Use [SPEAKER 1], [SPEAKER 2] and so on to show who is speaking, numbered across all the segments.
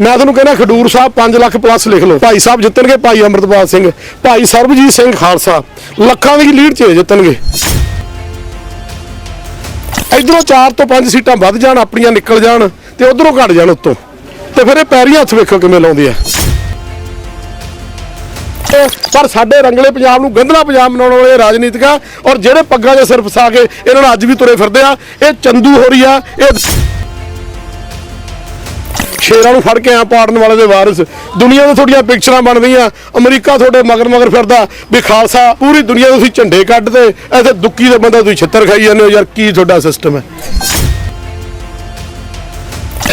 [SPEAKER 1] ਮੈਂ ਤੁਹਾਨੂੰ ਕਹਿੰਦਾ ਖਡੂਰ ਸਾਹਿਬ 5 ਲੱਖ ਪਲੱਸ ਲਿਖ ਲਓ। ਭਾਈ ਸਾਹਿਬ ਜਿੱਤਣਗੇ, ਭਾਈ ਅਮਰਤਪਾਲ ਸਿੰਘ, ਭਾਈ ਸਰਬਜੀਤ ਸਿੰਘ ਖਾਲਸਾ, ਲੱਖਾਂ ਦੀ ਲੀਡ 'ਚ ਜਿੱਤਣਗੇ। ਇਧਰੋਂ 4 ਤੋਂ 5 ਸੀਟਾਂ ਵੱਧ ਜਾਣ, ਆਪਣੀਆਂ ਨਿਕਲ ਜਾਣ ਤੇ ਉਧਰੋਂ ਘਟ ਜਾਣ ਉੱਤੋਂ। ਤੇ ਫਿਰ ਇਹ ਪੈਰੀਆਂ ਹੱਥ ਵੇਖੋ ਕਿਵੇਂ ਲਾਉਂਦੇ ਆ। ਪਰ ਸਾਡੇ ਰੰਗਲੇ ਪੰਜਾਬ ਨੂੰ ਗੰਧਲਾ ਪੰਜਾਬ ਬਣਾਉਣ ਵਾਲੇ ਰਾਜਨੀਤਿਕ ਆ, ਔਰ ਜਿਹੜੇ ਪੱਗਾਂ 'ਚ ਸਿਰ ਫਸਾ ਕੇ ਇਹਨਾਂ ਨੂੰ ਅੱਜ ਵੀ ਤੁਰੇ ਫਿਰਦੇ ਆ, ਇਹ ਚੰਦੂ ਹੋ ਰਹੀ ਆ, ਇਹ ਸ਼ੇਰਾਂ ਨੂੰ ਫੜ ਕੇ ਆ ਪਾੜਨ ਵਾਲੇ ਦੇ ਵਾਰਿਸ। ਦੁਨੀਆ ਦੇ ਤੁਹਾਡੀਆਂ ਪਿਕਚਰਾਂ ਬਣਦੀਆਂ। ਅਮਰੀਕਾ ਤੁਹਾਡੇ ਮਗਰ ਮਗਰ ਫਿਰਦਾ। ਵੀ ਖਾਲਸਾ, ਪੂਰੀ ਦੁਨੀਆ ਦੇ ਤੁਸੀਂ ਝੰਡੇ ਕੱਢਦੇ। ਐਸੇ ਦੁੱਕੀ ਦੇ ਬੰਦਾ ਤੁਸੀਂ ਛਿੱਤਰ ਖਾਈ ਜਾਂਦੇ ਹੋ ਯਾਰ, ਕੀ ਤੁਹਾਡਾ ਸਿਸਟਮ ਹੈ?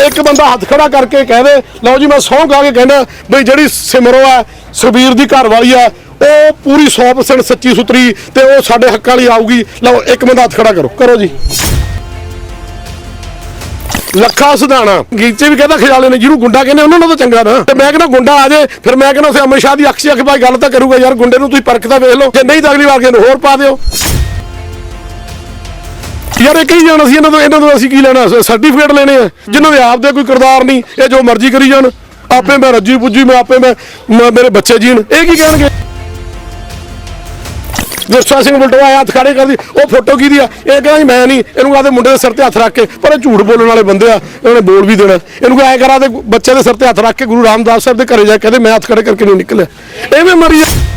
[SPEAKER 1] ਇੱਕ ਬੰਦਾ ਹੱਥ ਖੜਾ ਕਰਕੇ ਕਹਿ ਦੇ, ਲਓ ਜੀ ਮੈਂ ਸਹੁੰ ਖਾ ਕੇ ਕਹਿੰਦਾ ਬਈ ਜਿਹੜੀ ਸਿਮਰੋ ਹੈ, ਸੁਬੀਰ ਦੀ ਘਰ ਵਾਲੀ ਆ ਉਹ ਪੂਰੀ 100% ਸੱਚੀ ਸੁਤਰੀ ਤੇ ਉਹ ਸਾਡੇ ਹੱਕਾਂ ਲਈ ਆਊਗੀ। ਲਓ, ਇੱਕ ਬੰਦਾ ਹੱਥ ਖੜਾ ਕਰੋ। ਕਰੋ ਜੀ। ਲੱਖਾ ਸੁਧਾਣਾ। ਗੀਚੇ ਵੀ ਕਹਿੰਦਾ ਖਿਆਲੇ ਨੇ, ਜਿਹਨੂੰ ਗੁੰਡਾ ਕਹਿੰਦੇ, ਉਹਨਾਂ ਨੂੰ ਤਾਂ ਚੰਗਾ ਨਾ। ਤੇ ਮੈਂ ਕਹਿੰਦਾ, ਗੁੰਡਾ ਆ ਜੇ, ਫਿਰ ਮੈਂ ਕਹਿੰਦਾ ਉਸੇ ਅਮਰ ਸ਼ਾਹ ਦੀ ਅਕਸ਼ੀ ਅੱਖ ਭਾਈ ਗੱਲ ਤਾਂ ਕਰੂਗਾ, ਯਾਰ, ਗੁੰਡੇ ਨੂੰ ਤੁਸੀਂ ਪਰਖ ਤਾਂ ਵੇਖ ਲਓ। ਜੇ ਨਹੀਂ ਤਾਂ ਅਗਲੀ ਵਾਰ ਕਿਸੇ ਨੂੰ ਹੋਰ ਪਾ ਦਿਓ। ਯਾਰ, ਇਹ ਕਹੀ ਜਾਣਾ ਸੀ ਇਹਨਾਂ ਤੋਂ ਇਹਨਾਂ ਤੋਂ ਅਸੀਂ ਕੀ ਲੈਣਾ? ਸਰਟੀਫਿਕੇਟ ਲੈਣੇ ਆ। ਜਿਨ੍ਹਾਂ ਦੇ ਆਪ ਦੇ ਕੋਈ ਕਿਰਦਾਰ ਨਹੀਂ, ਇਹ ਜੋ ਮਰਜ਼ੀ ਕਰੀ ਜਾਣ। ਆਪੇ ਮੈਂ ਰੱਜੀ ਪੁੱਜੀ, ਮੈਂ ਆਪੇ ਮੈਂ ਮੇਰੇ ਬੱਚੇ ਜੀਣ। ਇਹ ਕੀ ਕਹਿਣਗੇ? ਗੁਰਸਾ ਸਿੰਘ ਬਲਟੋਆ ਹੱਥ ਖੜੇ ਕਰਦੀ, ਉਹ ਫੋਟੋ ਕਿਹਦੀ ਆ? ਇਹ ਕਹਿੰਦਾ ਮੈਂ ਨਹੀਂ। ਇਹਨੂੰ ਆਦੇ ਮੁੰਡੇ ਦੇ ਸਿਰ ਤੇ ਹੱਥ ਰੱਖ ਕੇ, ਪਰ ਇਹ ਝੂਠ ਬੋਲਣ ਵਾਲੇ ਬੰਦੇ ਆ, ਇਹਨਾਂ ਨੇ ਬੋਲ ਵੀ ਦੇਣਾ। ਇਹਨੂੰ ਐ ਕਰਾ ਦੇ ਬੱਚੇ ਦੇ ਸਿਰ ਤੇ ਹੱਥ ਰੱਖ ਕੇ ਗੁਰੂ ਰਾਮਦਾਸ ਸਾਹਿਬ ਦੇ ਘਰੇ ਜਾ ਕੇ ਕਹਿੰਦੇ, ਮੈਂ ਹੱਥ ਖੜੇ ਕਰਕੇ ਨਹੀਂ ਨਿਕਲਿਆ। ਐਵੇਂ ਮਰੀ ਜਾ-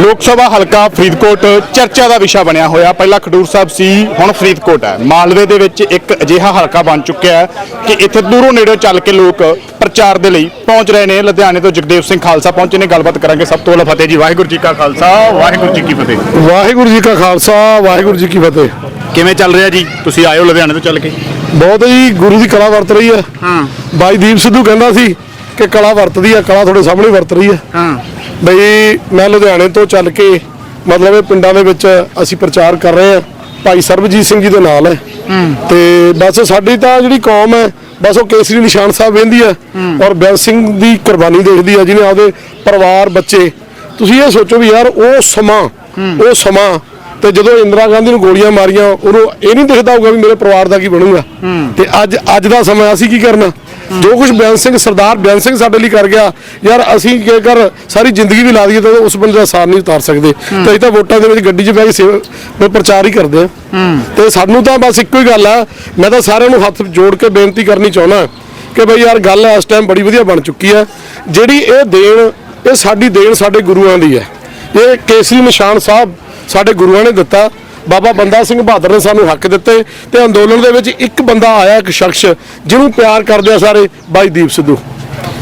[SPEAKER 2] ਲੋਕ ਸਭਾ ਹਲਕਾ ਫਰੀਦਕੋਟ ਚਰਚਾ ਦਾ ਵਿਸ਼ਾ ਬਣਿਆ ਹੋਇਆ। ਪਹਿਲਾਂ ਖਡੂਰ ਸਾਹਿਬ ਸੀ ਹੁਣ ਫਰੀਦਕੋਟ ਹੈ। ਮਾਲਵੇ ਦੇ ਵਿੱਚ ਇੱਕ ਅਜਿਹਾ ਹਲਕਾ ਬਣ ਚੁੱਕਿਆ ਹੈ ਕਿ ਇੱਥੇ ਦੂਰੋਂ ਨੇੜੋਂ ਚੱਲ ਕੇ ਲੋਕ ਪ੍ਰਚਾਰ ਦੇ ਲਈ ਪਹੁੰਚ ਰਹੇ ਨੇ। ਲੁਧਿਆਣੇ ਤੋਂ ਜਗਦੇਵ ਸਿੰਘ ਖਾਲਸਾ ਪਹੁੰਚੇ ਨੇ। ਗੱਲਬਾਤ ਕਰਾਂਗੇ ਸਭ ਤੋਂ ਪਹਿਲਾਂ ਫਤਿਹ ਜੀ। ਵਾਹਿਗੁਰੂ ਜੀ ਕਾ ਖਾਲਸਾ ਵਾਹਿਗੁਰੂ ਜੀ ਕੀ ਫਤਿਹ।
[SPEAKER 1] ਵਾਹਿਗੁਰੂ ਜੀ ਕਾ ਖਾਲਸਾ ਵਾਹਿਗੁਰੂ ਜੀ ਕੀ ਫਤਿਹ।
[SPEAKER 2] ਕਿਵੇਂ ਚੱਲ ਰਿਹਾ ਜੀ? ਤੁਸੀਂ ਆਏ ਹੋ ਲੁਧਿਆਣੇ ਤੋਂ ਚੱਲ ਕੇ।
[SPEAKER 1] ਬਹੁਤ ਜੀ ਗੁਰੂ ਦੀ ਕਲਾ ਵਰਤ ਰਹੀ ਹੈ।
[SPEAKER 2] ਹਾਂ।
[SPEAKER 1] ਬਾਈ ਦੀਪ ਸਿੱਧੂ ਕਹਿੰਦਾ ਸੀ ਕਿ ਕਲਾ ਵਰਤਦੀ ਆ ਕਲਾ ਤੁਹਾਡੇ ਸਾਹਮਣੇ ਵਰਤ ਰਹੀ ਹੈ।
[SPEAKER 2] ਹਾਂ।
[SPEAKER 1] ਬਈ ਮੈਂ ਲੁਧਿਆਣੇ ਤੋਂ ਚੱਲ ਕੇ ਮਤਲਬ ਇਹ ਪਿੰਡਾਂ ਦੇ ਵਿੱਚ ਅਸੀਂ ਪ੍ਰਚਾਰ ਕਰ ਰਹੇ ਹਾਂ। ਭਾਈ ਸਰਬਜੀਤ ਸਿੰਘ ਜੀ ਦੇ ਨਾਲ ਹੈ। ਤੇ ਬਸ ਸਾਡੀ ਤਾਂ ਜਿਹੜੀ ਕੌਮ ਹੈ ਬਸ ਉਹ ਕੇਸਰੀ ਨਿਸ਼ਾਨ ਸਾਹਿਬ ਵੇਂਦੀ ਹੈ ਔਰ ਬੈਲ ਸਿੰਘ ਦੀ ਕੁਰਬਾਨੀ ਦੇਖਦੀ ਹੈ ਜਿਹਨੇ ਆਪਦੇ ਪਰਿਵਾਰ ਬੱਚੇ ਤੁਸੀਂ ਇਹ ਸੋਚੋ ਵੀ ਯਾਰ ਉਹ ਸਮਾਂ ਉਹ ਸਮਾਂ ਤੇ ਜਦੋਂ ਇੰਦਰਾ ਗਾਂਧੀ ਨੂੰ ਗੋਲੀਆਂ ਮਾਰੀਆਂ ਉਹਨੂੰ ਇਹ ਨਹੀਂ ਦਿਖਦਾ ਹੋਊਗਾ ਵੀ ਮੇਰੇ ਪਰਿਵਾਰ ਦਾ ਕੀ ਬਣੂਗਾ। ਤੇ ਅੱਜ ਅੱਜ ਦਾ ਸਮਾਂ ਅਸੀਂ ਕੀ ਕਰਨਾ? ਜੋ ਕੁਝ ਬਿਆਨ ਸਿੰਘ ਸਰਦਾਰ ਬਿਆਨ ਸਿੰਘ ਸਾਡੇ ਲਈ ਕਰ ਗਿਆ ਯਾਰ ਅਸੀਂ ਜੇਕਰ ਸਾਰੀ ਜ਼ਿੰਦਗੀ ਵੀ ਲਾ ਦਈਏ ਤਾਂ ਉਸ ਬੰਦੇ ਦਾ ਸਾਰ ਨਹੀਂ ਉਤਾਰ ਸਕਦੇ। ਤੇ ਅਸੀਂ ਤਾਂ ਵੋਟਾਂ ਦੇ ਵਿੱਚ ਗੱਡੀ 'ਚ ਬਹਿ ਕੇ ਪ੍ਰਚਾਰ ਹੀ ਕਰਦੇ ਆ। ਤੇ ਸਾਨੂੰ ਤਾਂ ਬਸ ਇੱਕੋ ਹੀ ਗੱਲ ਆ ਮੈਂ ਤਾਂ ਸਾਰਿਆਂ ਨੂੰ ਹੱਥ ਜੋੜ ਕੇ ਬੇਨਤੀ ਕਰਨੀ ਚਾਹੁੰਦਾ ਕਿ ਬਈ ਯਾਰ ਗੱਲ ਇਸ ਟਾਈਮ ਬੜੀ ਵਧੀਆ ਬਣ ਚੁੱਕੀ ਆ। ਜਿਹੜੀ ਇਹ ਦੇਣ ਇਹ ਸਾਡੀ ਦੇਣ ਸਾਡੇ ਗੁਰੂਆਂ ਦੀ ਹੈ ਇਹ ਕੇਸਰੀ ਨਿਸ਼ਾਨ ਸਾਹਿਬ ਸਾਡੇ ਗੁਰੂਆਂ ਨੇ ਦਿੱਤਾ। ਬਾਬਾ ਬੰਦਾ ਸਿੰਘ ਬਹਾਦਰ ਨੇ ਸਾਨੂੰ ਹੱਕ ਦਿੱਤੇ ਤੇ ਅੰਦੋਲਨ ਦੇ ਵਿੱਚ ਇੱਕ ਬੰਦਾ ਆਇਆ, ਇੱਕ ਸ਼ਖਸ, ਜਿਹਨੂੰ ਪਿਆਰ ਕਰਦੇ ਆ ਸਾਰੇ, ਬਾਈ ਦੀਪ ਸਿੱਧੂ।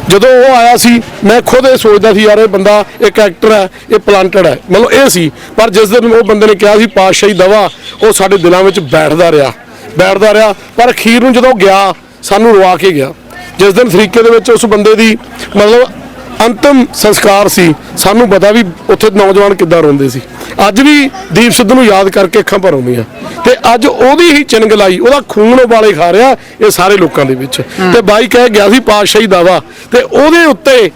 [SPEAKER 1] ਜਦੋਂ ਉਹ ਆਇਆ ਸੀ, ਮੈਂ ਖੁਦ ਇਹ ਸੋਚਦਾ ਸੀ, ਯਾਰ ਇਹ ਬੰਦਾ ਇੱਕ ਐਕਟਰ ਹੈ, ਇਹ ਪਲਾਂਟਡ ਹੈ। ਮਤਲਬ ਇਹ ਸੀ, ਪਰ ਜਿਸ ਦਿਨ ਉਹ ਬੰਦੇ ਨੇ ਕਿਹਾ ਸੀ, ਪਾਤਸ਼ਾਹੀ ਦਵਾ, ਉਹ ਸਾਡੇ ਦਿਲਾਂ ਵਿੱਚ ਬੈਠਦਾ ਰਿਹਾ। ਬੈਠਦਾ ਰਿਹਾ, ਪਰ ਅਖੀਰ ਨੂੰ ਜਦੋਂ ਗਿਆ, ਸਾਨੂੰ ਰਵਾ ਕੇ ਗਿਆ। ਜਿਸ ਦਿਨ ਤਰੀਕੇ ਦੇ ਵਿੱਚ ਉਸ ਬੰਦੇ ਦੀ, ਮਤਲਬ ਅੰਤਮ ਸੰਸਕਾਰ ਸੀ। ਸਾਨੂੰ ਪਤਾ ਵੀ ਉੱਥੇ ਨੌਜਵਾਨ ਕਿੱਦਾਂ ਰੋਂਦੇ ਸੀ। ਅੱਜ ਵੀ ਦੀਪ ਸਿੱਧੂ ਨੂੰ ਯਾਦ ਕਰਕੇ ਅੱਖਾਂ ਭਰ ਆਉਂਦੀਆਂ। ਤੇ ਅੱਜ ਉਹਦੀ ਹੀ ਚਿੰਗਲਾਈ ਉਹਦਾ ਖੂਨ ਉਬਾਲੇ ਖਾ ਰਿਹਾ ਇਹ ਸਾਰੇ ਲੋਕਾਂ ਦੇ ਵਿੱਚ। ਤੇ ਬਾਈ ਕਹਿ ਗਿਆ ਸੀ ਪਾਤਸ਼ਾਹੀ ਦਾਵਾ ਤੇ ਉਹਦੇ ਉੱਤੇ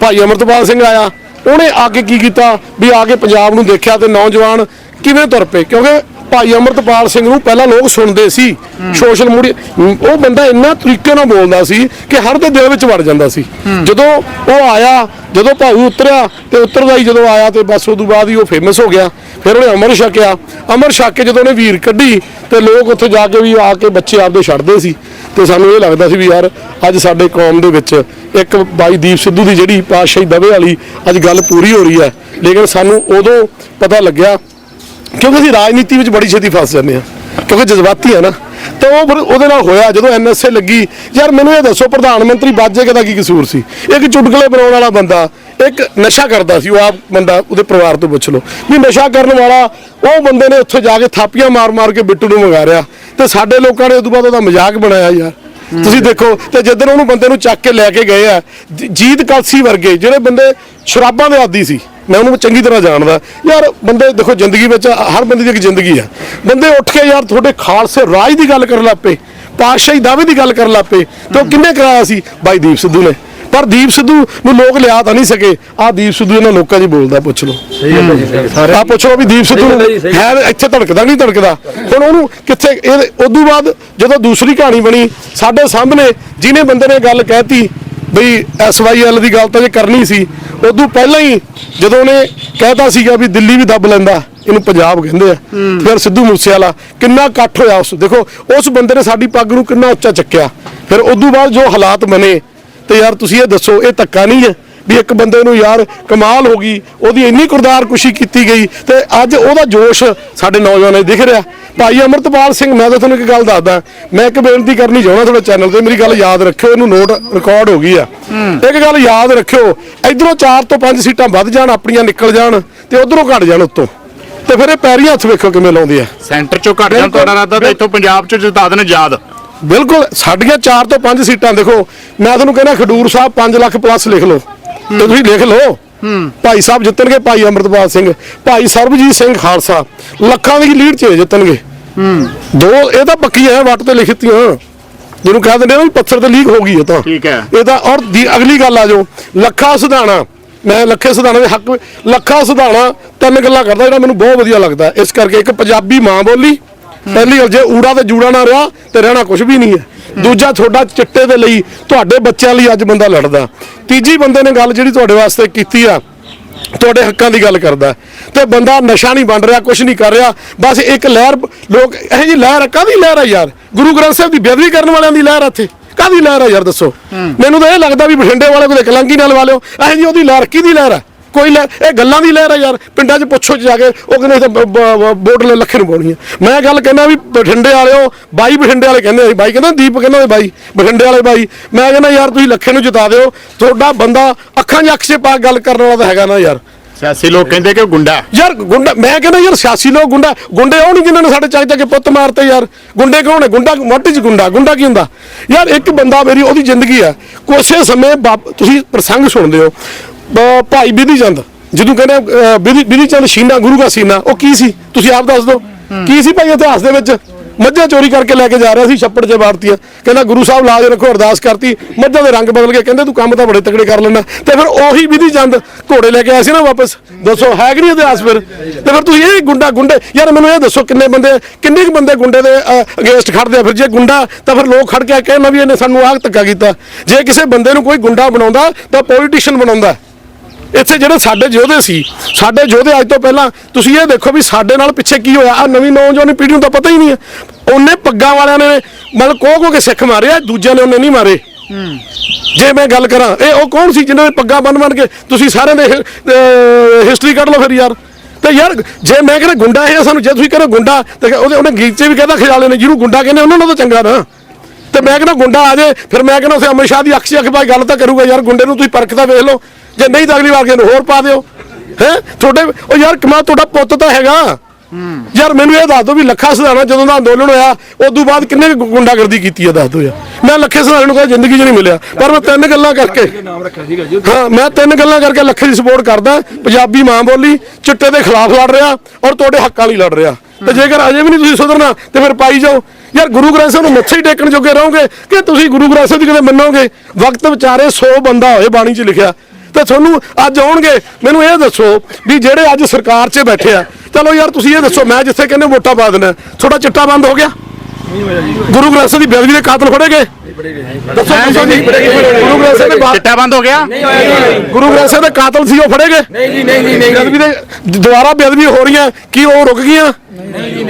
[SPEAKER 1] ਭਾਈ ਅਮਰਤਪਾਲ ਸਿੰਘ ਆਇਆ। ਉਹਨੇ ਆ ਕੇ ਕੀ ਕੀਤਾ? ਵੀ ਆ ਕੇ ਪੰਜਾਬ ਨੂੰ ਦੇਖਿਆ ਤੇ ਨੌਜਵਾਨ ਕਿਵੇਂ ਤੁਰ ਪਏ? ਕਿਉਂਕਿ ਭਾਈ ਅਮਰਤਪਾਲ ਸਿੰਘ ਨੂੰ ਪਹਿਲਾਂ ਲੋਕ ਸੁਣਦੇ ਸੀ ਸੋਸ਼ਲ ਮੀਡੀਆ ਉਹ ਬੰਦਾ ਇੰਨਾ ਤਰੀਕੇ ਨਾਲ ਬੋਲਦਾ ਸੀ ਕਿ ਹਰ ਦੇ ਦਿਲ ਵਿੱਚ ਵੜ ਜਾਂਦਾ ਸੀ। ਜਦੋਂ ਉਹ ਆਇਆ ਜਦੋਂ ਭਾਊ ਉਤਰਿਆ ਤੇ ਉਤਰਦਾ ਹੀ ਜਦੋਂ ਆਇਆ ਤੇ ਬਸ ਉਦੋਂ ਬਾਅਦ ਹੀ ਉਹ ਫੇਮਸ ਹੋ ਗਿਆ। ਫਿਰ ਉਹਨੇ ਅਮਰ ਛਕਿਆ ਅਮਰ ਛਕ ਕੇ ਜਦੋਂ ਉਹਨੇ ਵੀਰ ਕੱਢੀ ਤੇ ਲੋਕ ਉੱਥੇ ਜਾ ਕੇ ਵੀ ਆ ਕੇ ਬੱਚੇ ਆਪਦੇ ਛੱਡਦੇ ਸੀ। ਤੇ ਸਾਨੂੰ ਇਹ ਲੱਗਦਾ ਸੀ ਵੀ ਯਾਰ ਅੱਜ ਸਾਡੇ ਕੌਮ ਦੇ ਵਿੱਚ ਇੱਕ ਬਾਈ ਦੀਪ ਸਿੱਧੂ ਦੀ ਜਿਹੜੀ ਪਾਤਸ਼ਾਹੀ ਦਵੇ ਵਾਲੀ ਅੱਜ ਗੱਲ ਪੂਰੀ ਹੋ ਰਹੀ ਹੈ। ਲੇਕਿਨ ਸਾਨੂੰ ਉਦੋਂ ਪਤਾ ਲੱਗਿਆ ਕਿਉਂਕਿ ਅਸੀਂ ਰਾਜਨੀਤੀ ਵਿੱਚ ਬੜੀ ਛੇਤੀ ਫਸ ਜਾਂਦੇ ਆ ਕਿਉਂਕਿ ਜਜ਼ਬਾਤੀ ਆ ਨਾ। ਤਾਂ ਉਹ ਉਹਦੇ ਨਾਲ ਹੋਇਆ, ਜਦੋਂ ਐਨਐਸਏ ਲੱਗੀ, ਯਾਰ ਮੈਨੂੰ ਇਹ ਦੱਸੋ, ਪ੍ਰਧਾਨ ਮੰਤਰੀ ਬਾਜੇ ਦਾ ਕੀ ਕਸੂਰ ਸੀ? ਇੱਕ ਚੁਟਕਲੇ ਬਣਾਉਣ ਵਾਲਾ ਬੰਦਾ, ਇੱਕ ਨਸ਼ਾ ਕਰਦਾ ਸੀ, ਉਹ ਆਪ ਬੰਦਾ ਉਹਦੇ ਪਰਿਵਾਰ ਤੋਂ ਪੁੱਛ ਲਓ। ਵੀ ਨਸ਼ਾ ਕਰਨ ਵਾਲਾ, ਉਹ ਬੰਦੇ ਨੇ ਉੱਥੇ ਜਾ ਕੇ ਥਾਪੀਆਂ ਮਾਰ-ਮਾਰ ਕੇ ਬਿੱਟੂ ਨੂੰ ਮੰਗਾ ਰਿਆ ਤੇ ਸਾਡੇ ਲੋਕਾਂ ਨੇ ਉਦੋਂ ਬਾਅਦ ਉਹਦਾ ਮਜ਼ਾਕ ਬਣਾਇਆ, ਯਾਰ। ਤੁਸੀਂ ਦੇਖੋ, ਤੇ ਜਦੋਂ ਉਹਨੂੰ ਬੰਦੇ ਨੂੰ ਚੱਕ ਕੇ ਲੈ ਕੇ ਗਏ ਆ ਜੀਤ ਕਲਸੀ ਵਰਗੇ, ਜਿਹੜੇ ਬੰਦੇ ਸ਼ਰਾਬਾਂ ਦੇ ਆਦੀ ਸੀ, ਮੈਂ ਉਹਨੂੰ ਚੰਗੀ ਤਰ੍ਹਾਂ ਜਾਣਦਾ। ਯਾਰ, ਬੰਦੇ ਦੇਖੋ, ਜ਼ਿੰਦਗੀ ਵਿੱਚ ਹਰ ਬੰਦੇ ਦੀ ਇੱਕ ਜ਼ਿੰਦਗੀ ਆ। ਬੰਦੇ ਉੱਠ ਕੇ ਯਾਰ ਤੁਹਾਡੇ ਖਾਲਸੇ ਰਾਜ ਦੀ ਗੱਲ ਕਰਨ ਲੱਗ ਪਏ, ਪਾਤਸ਼ਾਹੀ ਦਾਅਵੇ ਦੀ ਗੱਲ ਕਰਨ ਲੱਗ ਪਏ, ਤੇ ਉਹ ਕਿੰਨੇ ਕਰਾਇਆ ਸੀ? ਬਾਈ ਦੀਪ ਸਿੱਧੂ ਨੇ। ਪਰ ਦੀਪ ਸਿੱਧੂ ਨੂੰ ਲੋਕ ਲਿਆ ਤਾਂ ਨਹੀਂ ਸਕੇ। ਆ ਦੀਪ ਸਿੱਧੂ ਇਹਨਾਂ ਲੋਕਾਂ 'ਚ ਬੋਲਦਾ ਪੁੱਛ ਲਓ।
[SPEAKER 3] ਸਹੀ ਗੱਲ ਹੈ ਜੀ ਸਾਰੇ
[SPEAKER 1] ਆ ਪੁੱਛੋ ਵੀ ਦੀਪ ਸਿੱਧੂ।
[SPEAKER 3] ਹੈ
[SPEAKER 1] ਇੱਥੇ ਧੜਕਦਾ ਨਹੀਂ ਧੜਕਦਾ। ਹੁਣ ਉਹਨੂੰ ਕਿੱਥੇ ਇਹ ਉਦੋਂ ਬਾਅਦ ਜਦੋਂ ਦੂਸਰੀ ਕਹਾਣੀ ਬਣੀ ਸਾਡੇ ਸਾਹਮਣੇ ਜਿਹਨੇ ਬੰਦੇ ਨੇ ਗੱਲ ਕਹਿਤੀ ਬਈ ਐਸਵਾਈਐਲ ਦੀ ਗੱਲ ਤਾਂ ਜੇ ਕਰਨੀ ਸੀ ਉਦੋਂ ਪਹਿਲਾਂ ਹੀ ਜਦੋਂ ਉਹਨੇ ਕਹਿਤਾ ਸੀਗਾ ਵੀ ਦਿੱਲੀ ਵੀ ਦੱਬ ਲੈਂਦਾ ਇਹਨੂੰ ਪੰਜਾਬ ਕਹਿੰਦੇ ਆ। ਫਿਰ ਸਿੱਧੂ ਮੂਸੇਵਾਲਾ ਕਿੰਨਾ ਇਕੱਠ ਹੋਇਆ ਉਸ ਦੇਖੋ ਉਸ ਬੰਦੇ ਨੇ ਸਾਡੀ ਪੱਗ ਨੂੰ ਕਿੰਨਾ ਉੱਚਾ ਚੱਕਿਆ। ਫਿਰ ਉਦੋਂ ਬਾਅਦ ਜੋ ਹਾਲਾਤ ਬਣੇ ਤੇ ਯਾਰ ਤੁਸੀਂ ਇਹ ਦੱਸੋ ਇਹ ਧੱਕਾ ਨਹੀਂ ਹੈ ਵੀ ਇੱਕ ਬੰਦੇ ਨੂੰ ਯਾਰ ਕਮਾਲ ਹੋ ਗਈ ਉਹਦੀ ਇੰਨੀ ਕੁਰਦਾਰ ਕੁਸ਼ੀ ਕੀਤੀ ਗਈ ਤੇ ਅੱਜ ਉਹਦਾ ਜੋਸ਼ ਸਾਡੇ ਨੌਜਵਾਨਾਂ 'ਚ ਦਿਖ ਰਿਹਾ। ਭਾਈ ਅਮਰਤਪਾਲ ਸਿੰਘ ਮੈਂ ਤਾਂ ਤੁਹਾਨੂੰ ਇੱਕ ਗੱਲ ਦੱਸਦਾ ਮੈਂ ਇੱਕ ਬੇਨਤੀ ਕਰਨੀ ਚਾਹੁੰਦਾ ਤੁਹਾਡੇ ਚੈਨਲ ਤੇ ਮੇਰੀ ਗੱਲ ਯਾਦ ਰੱਖਿਓ ਇਹਨੂੰ ਨੋਟ ਰਿਕਾਰਡ ਹੋ ਗਈ ਆ। ਇੱਕ ਗੱਲ ਯਾਦ ਰੱਖਿਓ ਇਧਰੋਂ 4 ਤੋਂ 5 ਸੀਟਾਂ ਵੱਧ ਜਾਣ ਆਪਣੀਆਂ ਨਿਕਲ ਜਾਣ ਤੇ ਉਧਰੋਂ ਘਟ ਜਾਣ ਉੱਤੋਂ। ਤੇ ਫਿਰ ਇਹ ਪੈਰੀ ਹੱਥ ਵੇਖੋ ਕਿਵੇਂ ਲਾਉਂਦੇ ਆ।
[SPEAKER 2] ਸੈਂਟਰ ਚੋਂ ਘਟ ਜਾਣ ਤੁਹਾਡਾ ਇਰਾਦਾ ਤਾਂ ਇੱਥੋਂ ਪੰਜਾਬ ਚੋਂ ਜਿਤਾ ਦੇਣ ਯਾਦ।
[SPEAKER 1] ਬਿਲਕੁਲ ਸਾਡੀਆਂ 4 ਤੋਂ 5 ਸੀਟਾਂ ਦੇਖੋ। ਮੈਂ ਤੁਹਾਨੂੰ ਕਹਿੰਦਾ ਖਡੂਰ ਸਾਹਿਬ 5 ਲੱਖ ਪਲੱਸ ਲਿਖ ਲਓ। ਤੇ ਤੁਸੀਂ ਲਿਖ ਲਓ। ਭਾਈ ਸਾਹਿਬ ਜਿੱਤਣਗੇ ਭਾਈ ਅਮਰਤਪਾਲ ਸਿੰਘ। ਭਾਈ ਸਰਬਜੀਤ ਸਿੰਘ ਖਾਲਸਾ ਲੱਖਾਂ ਦੀ ਲੀਡ 'ਚ ਜਿੱਤਣਗੇ। ਦੋ ਇਹ ਤਾਂ ਪੱਕੀ ਹੈ ਵੱਟ ਤੇ ਲਿਖਤੀਆਂ। ਜਿਹਨੂੰ ਕਹਿ ਦਿੰਦੇ ਆ ਵੀ ਪੱਥਰ ਤੇ ਲੀਕ ਹੋ ਗਈ ਇਹ ਤਾਂ।
[SPEAKER 2] ਠੀਕ ਹੈ।
[SPEAKER 1] ਇਹ ਤਾਂ ਔਰ ਦੀ ਅਗਲੀ ਗੱਲ ਆ ਜੋ ਲੱਖਾ ਸੁਧਾਣਾ। ਮੈਂ ਲੱਖੇ ਸੁਧਾਣਾ ਦੇ ਹੱਕ ਲੱਖਾ ਸੁਧਾਣਾ ਤਿੰਨ ਗੱਲਾਂ ਕਰਦਾ ਜਿਹੜਾ ਮੈਨੂੰ ਬਹੁਤ ਵਧੀਆ ਲੱਗਦਾ। ਇਸ ਕਰਕੇ ਇੱਕ ਪੰਜਾਬੀ ਮਾਂ ਬੋਲੀ ਪਹਿਲੀ ਗੱਲ ਜੇ ਊੜਾ ਤੇ ਜੂੜਾ ਨਾ ਰਿਹਾ ਤੇ ਰਹਿਣਾ ਕੁਝ ਵੀ ਨਹੀਂ ਹੈ। ਦੂਜਾ ਤੁਹਾਡਾ ਚਿੱਟੇ ਦੇ ਲਈ ਤੁਹਾਡੇ ਬੱਚਿਆਂ ਲਈ ਅੱਜ ਬੰਦਾ ਲੜਦਾ। ਤੀਜੀ ਬੰਦੇ ਨੇ ਗੱਲ ਜਿਹੜੀ ਤੁਹਾਡੇ ਵਾਸਤੇ ਕੀਤੀ ਆ ਤੁਹਾਡੇ ਹੱਕਾਂ ਦੀ ਗੱਲ ਕਰਦਾ। ਤੇ ਬੰਦਾ ਨਸ਼ਾ ਨਹੀਂ ਬਣ ਰਿਹਾ ਕੁਝ ਨਹੀਂ ਕਰ ਰਿਹਾ। ਬਸ ਇੱਕ ਲਹਿਰ ਲੋਕ ਇਹ ਜੀ ਲਹਿਰ ਆ, ਕਾਹਦੀ ਲਹਿਰ ਆ ਯਾਰ? ਗੁਰੂ ਗ੍ਰੰਥ ਸਾਹਿਬ ਦੀ ਬੇਅਦਬੀ ਕਰਨ ਵਾਲਿਆਂ ਦੀ ਲਹਿਰ ਆ ਇੱਥੇ। ਕਾਹਦੀ ਲਹਿਰ ਆ ਯਾਰ ਦੱਸੋ? ਮੈਨੂੰ ਤਾਂ ਇਹ ਲੱਗਦਾ ਵੀ ਬਠਿੰਡੇ ਵਾਲੇ ਕੋਲ ਕਲੰਕੀ ਨਾਲ ਵਾ ਲਿਓ ਇਹ ਜੀ ਉਹਦੀ ਲਹਿਰ ਕਿਹਦੀ ਲਹਿਰ ਆ? ਕੋਈ ਲਹਿਰ ਇਹ ਗੱਲਾਂ ਦੀ ਲਹਿਰ ਆ ਯਾਰ। ਪਿੰਡਾਂ 'ਚ ਪੁੱਛੋ ਜਾ ਕੇ ਉਹ ਕਹਿੰਦੇ ਵੋਟ ਲੈ ਲੱਖੇ ਨੂੰ ਪਾਉਣੀ ਆ। ਮੈਂ ਗੱਲ ਕਹਿੰਦਾ ਵੀ ਬਠਿੰਡੇ ਵਾਲਿਓ ਬਾਈ ਬਠਿੰਡੇ ਵਾਲੇ ਕਹਿੰਦੇ ਸੀ ਬਾਈ ਕਹਿੰਦਾ ਦੀਪ ਕਹਿੰਦਾ ਬਾਈ ਬਠਿੰਡੇ ਵਾਲੇ ਬਾਈ। ਮੈਂ ਕਹਿੰਦਾ ਯਾਰ ਤੁਸੀਂ ਲੱਖੇ ਨੂੰ ਜਿਤਾ ਦਿਓ ਤੁਹਾਡਾ ਬੰਦਾ ਅੱਖਾਂ 'ਚ ਅੱਖ 'ਚ ਪਾ ਕੇ ਗੱਲ ਕਰਨ ਵਾਲਾ ਤਾਂ ਹੈਗਾ ਨਾ ਯਾਰ।
[SPEAKER 2] ਸਿਆਸੀ ਲੋਕ ਕਹਿੰਦੇ ਕਿ ਗੁੰਡਾ।
[SPEAKER 1] ਯਾਰ ਗੁੰਡਾ ਮੈਂ ਕਹਿੰਦਾ ਯਾਰ ਸਿਆਸੀ ਲੋਕ ਗੁੰਡਾ ਗੁੰਡੇ ਉਹ ਨਹੀਂ ਜਿਨ੍ਹਾਂ ਨੇ ਸਾਡੇ ਚੱਕ ਕੇ ਪੁੱਤ ਮਾਰਤੇ ਯਾਰ। ਗੁੰਡੇ ਕੌਣ ਹੈ? ਗੁੰਡਾ ਮੋਟੀ ਚ ਗੁੰਡਾ ਗੁੰਡਾ ਕੀ ਹੁੰਦਾ? ਯਾਰ ਇੱਕ ਬੰਦਾ ਮੇਰੀ ਉਹਦੀ ਜ਼ਿੰਦਗੀ ਆ ਕੋਸੇ ਸਮੇਂ ਤੁਸੀਂ ਪ੍ਰਸੰਗ ਸੁਣਦੇ ਹੋ। ਭਾਈ ਬਿਧੀ ਚੰਦ ਜਿਹਨੂੰ ਕਹਿੰਦੇ ਆ, ਅਹ, ਬਿਧੀ ਬਿਧੀ ਚੰਦ ਸ਼ੀਨਾ ਗੁਰੂ ਦਾ ਸੀਨਾ ਉਹ ਕੀ ਸੀ? ਤੁਸੀਂ ਆਪ ਦੱਸ ਦਿਓ। ਕੀ ਸੀ ਭਾਈ ਇਤਿਹਾਸ ਦੇ ਵਿੱਚ? ਮੱਝਾਂ ਚੋਰੀ ਕਰਕੇ ਲੈ ਕੇ ਜਾ ਰਿਹਾ ਸੀ ਛੱਪੜ 'ਚ ਵਾਰਤੀਆਂ ਕਹਿੰਦਾ ਗੁਰੂ ਸਾਹਿਬ ਲਾਜ ਰੱਖੋ ਅਰਦਾਸ ਕਰਤੀ। ਮੱਝਾਂ ਦੇ ਰੰਗ ਬਦਲ ਕੇ ਕਹਿੰਦੇ ਤੂੰ ਕੰਮ ਤਾਂ ਬੜੇ ਤਕੜੇ ਕਰ ਲੈਣਾ ਤੇ ਫਿਰ ਉਹੀ ਵਿਧੀ ਚੰਦ ਘੋੜੇ ਲੈ ਕੇ ਆਇਆ ਸੀ ਨਾ ਵਾਪਸ। ਦੱਸੋ ਹੈ ਕਿ ਨਹੀਂ ਇਤਿਹਾਸ ਫਿਰ? ਤੇ ਫਿਰ ਤੁਸੀਂ ਇਹ ਗੁੰਡਾ ਗੁੰਡੇ ਯਾਰ ਮੈਨੂੰ ਇਹ ਦੱਸੋ ਕਿੰਨੇ ਬੰਦੇ ਕਿੰਨੇ ਕੁ ਬੰਦੇ ਗੁੰਡੇ ਦੇ ਅਗੇਂਸਟ ਖੜਦੇ ਆ? ਫਿਰ ਜੇ ਗੁੰਡਾ ਤਾਂ ਫਿਰ ਲੋਕ ਖੜ ਕੇ ਕਹਿਣਾ ਵੀ ਇਹਨੇ ਸਾਨੂੰ ਆਹ ਧੱਕਾ ਕੀਤਾ। ਜੇ ਕਿਸੇ ਬੰਦੇ ਨੂੰ ਕੋਈ ਗੁੰਡਾ ਬਣਾਉਂਦਾ ਤਾਂ ਪੋਲੀਟੀਸ਼ੀਅਨ ਬਣਾਉਂਦਾ। ਇੱਥੇ ਜਿਹੜੇ ਸਾਡੇ ਯੋਧੇ ਸੀ, ਸਾਡੇ ਯੋਧੇ ਅੱਜ ਤੋਂ ਪਹਿਲਾਂ, ਤੁਸੀਂ ਇਹ ਦੇਖੋ ਵੀ ਸਾਡੇ ਨਾਲ ਪਿੱਛੇ ਕੀ ਹੋਇਆ? ਆ ਨਵੀਂ ਨੌਜਵਾਨ ਪੀੜ੍ਹੀ ਨੂੰ ਤਾਂ ਪਤਾ ਹੀ ਨਹੀਂ ਹੈ। ਉਹਨੇ ਪੱਗਾਂ ਵਾਲਿਆਂ ਨੇ ਮਤਲਬ ਕੋਹ ਕੋ ਕੇ ਸਿੱਖ ਮਾਰਿਆ, ਦੂਜਿਆਂ ਨੇ ਉਹਨੇ ਨਹੀਂ ਮਾਰੇ। ਜੇ ਮੈਂ ਗੱਲ ਕਰਾਂ, ਇਹ ਉਹ ਕੌਣ ਸੀ ਜਿਹਨਾਂ ਨੇ ਪੱਗਾਂ ਬੰਨ ਬੰਨ ਕੇ ਤੁਸੀਂ ਸਾਰਿਆਂ ਦੇ ਹਿਸਟਰੀ ਕੱਢ ਲਓ ਫਿਰ ਯਾਰ। ਤੇ ਯਾਰ, ਜੇ ਮੈਂ ਕਹਿੰਦਾ ਗੁੰਡਾ ਇਹ ਸਾਨੂੰ, ਜੇ ਤੁਸੀਂ ਕਹਿੰਦੇ ਗੁੰਡਾ, ਤੇ ਉਹਦੇ, ਉਹਨੇ ਗੀਤ 'ਚ ਵੀ ਕਹਿੰਦਾ ਖਿਆਲੇ ਨੇ, ਜਿਹਨੂੰ ਗੁੰਡਾ ਕਹਿੰਦੇ, ਉਹਨਾਂ ਨੂੰ ਤਾਂ ਚੰਗਾ ਨਾ। ਤੇ ਮੈਂ ਕਹਿੰਦਾ ਗੁੰਡਾ ਆ ਜਾਏ ਫਿਰ ਮੈਂ ਕਹਿੰਦਾ ਉਸੇ ਅਮਰ ਸ਼ਾਹ ਦੀ ਅੱਖ 'ਚ ਅੱਖ ਪਾਈ ਗੱਲ ਤਾਂ ਕਰੂਗਾ ਯਾਰ, ਗੁੰਡੇ ਨੂੰ ਤੁਸੀਂ ਪਰਖ ਤਾਂ ਵੇਖ ਲਓ। ਜੇ ਨਹੀਂ ਤਾਂ ਅਗਲੀ ਵਾਰ ਕਿਸੇ ਨੂੰ ਹੋਰ ਪਾ ਦਿਓ। ਹੈ? ਤੁਹਾਡੇ ਉਹ ਯਾਰ ਕਮਾ ਤੁਹਾਡਾ ਪੁੱਤ ਤਾਂ ਹੈਗਾ। ਯਾਰ ਮੈਨੂੰ ਇਹ ਦੱਸ ਦਿਓ ਵੀ ਲੱਖਾ ਸਿਧਾਣਾ ਜਦੋਂ ਦਾ ਅੰਦੋਲਨ ਹੋਇਆ ਉਦੋਂ ਬਾਅਦ ਕਿੰਨੇ ਗੁੰਡਾਗਰਦੀ ਕੀਤੀ ਹੈ ਦੱਸ ਦਿਓ ਯਾਰ। ਮੈਂ ਲੱਖੇ ਸਿਧਾਣੇ ਨੂੰ ਕਹਿੰਦਾ ਜ਼ਿੰਦਗੀ 'ਚ ਨਹੀਂ ਮਿਲਿਆ ਪਰ ਮੈਂ ਤਿੰਨ ਗੱਲਾਂ ਕਰਕੇ ਹਾਂ ਮੈਂ ਤਿੰਨ ਗੱਲਾਂ ਕਰਕੇ ਲੱਖੇ ਦੀ ਸਪੋਰਟ ਕਰਦਾ ਪੰਜਾਬੀ ਮਾਂ ਬੋਲੀ ਚਿੱਟੇ ਦੇ ਖਿਲਾਫ ਲੜ ਰਿਹਾ ਔਰ ਤੁਹਾਡੇ ਹੱਕਾਂ ਲਈ ਲੜ ਰਿਹਾ। ਤੇ ਜੇਕਰ ਅਜੇ ਵੀ ਨਹੀਂ ਤੁਸੀਂ ਸੁਧਰਨਾ ਤੇ ਫਿਰ ਪਾਈ ਜਾਓ। ਯਾਰ ਗੁਰੂ ਗ੍ਰੰਥ ਸਾਹਿਬ ਨੂੰ ਮੱਥੇ ਹੀ ਟੇਕਣ ਜੋਗੇ ਰਹੋਗੇ ਕਿ ਤੁਸੀਂ ਗੁਰੂ ਗ੍ਰੰਥ ਸਾਹਿਬ ਦੀ ਕਦੇ ਮੰਨੋਗੇ? ਵਕਤ ਵਿਚਾਰੇ 100 ਬੰਦਾ ਹੋਏ ਬਾਣੀ 'ਚ ਲਿਖਿਆ। ਤੇ ਤੁਹਾਨੂੰ ਅੱਜ ਆਉਣਗੇ। ਮੈਨੂੰ ਇਹ ਦੱਸੋ ਵੀ ਜਿਹੜੇ ਅੱਜ ਸਰਕਾਰ 'ਚ ਬੈਠੇ ਆ ਚਲੋ ਯਾਰ ਤੁਸੀਂ ਇਹ ਦੱਸੋ ਮੈਂ ਜਿੱਥੇ ਕਹਿੰਦੇ ਵੋਟਾਂ ਪਾ ਦੇਣਾ ਤੁਹਾਡਾ ਚਿੱਟਾ ਬੰਦ ਹੋ ਗਿਆ? ਗੁਰੂ ਗ੍ਰੰਥ ਸਾਹਿਬ ਦੀ ਬੇਅਦਬੀ ਦੇ ਕਾਤਲ ਫੜੇ ਗਏ? ਦੱਸੋ ਦੱਸੋ ਜੀ ਗੁਰੂ ਗ੍ਰੰਥ ਸਾਹਿਬ ਦੇ ਬਾ-
[SPEAKER 2] ਚਿੱਟਾ ਬੰਦ ਹੋ ਗਿਆ?
[SPEAKER 1] ਗੁਰੂ ਗ੍ਰੰਥ ਸਾਹਿਬ ਦੇ ਕਾਤਲ ਸੀ ਉਹ ਫੜੇ ਗਏ
[SPEAKER 3] ਨਹੀਂ ਜੀ ਨਹੀਂ ਜੀ ਨਹੀਂ
[SPEAKER 1] ਬੇਅਦਬੀ ਦੇ ਦੁਬਾਰਾ ਬੇਅਦਬੀ ਹੋ ਰਹੀਆਂ ਕੀ ਉਹ ਰੁਕ ਗਈਆਂ?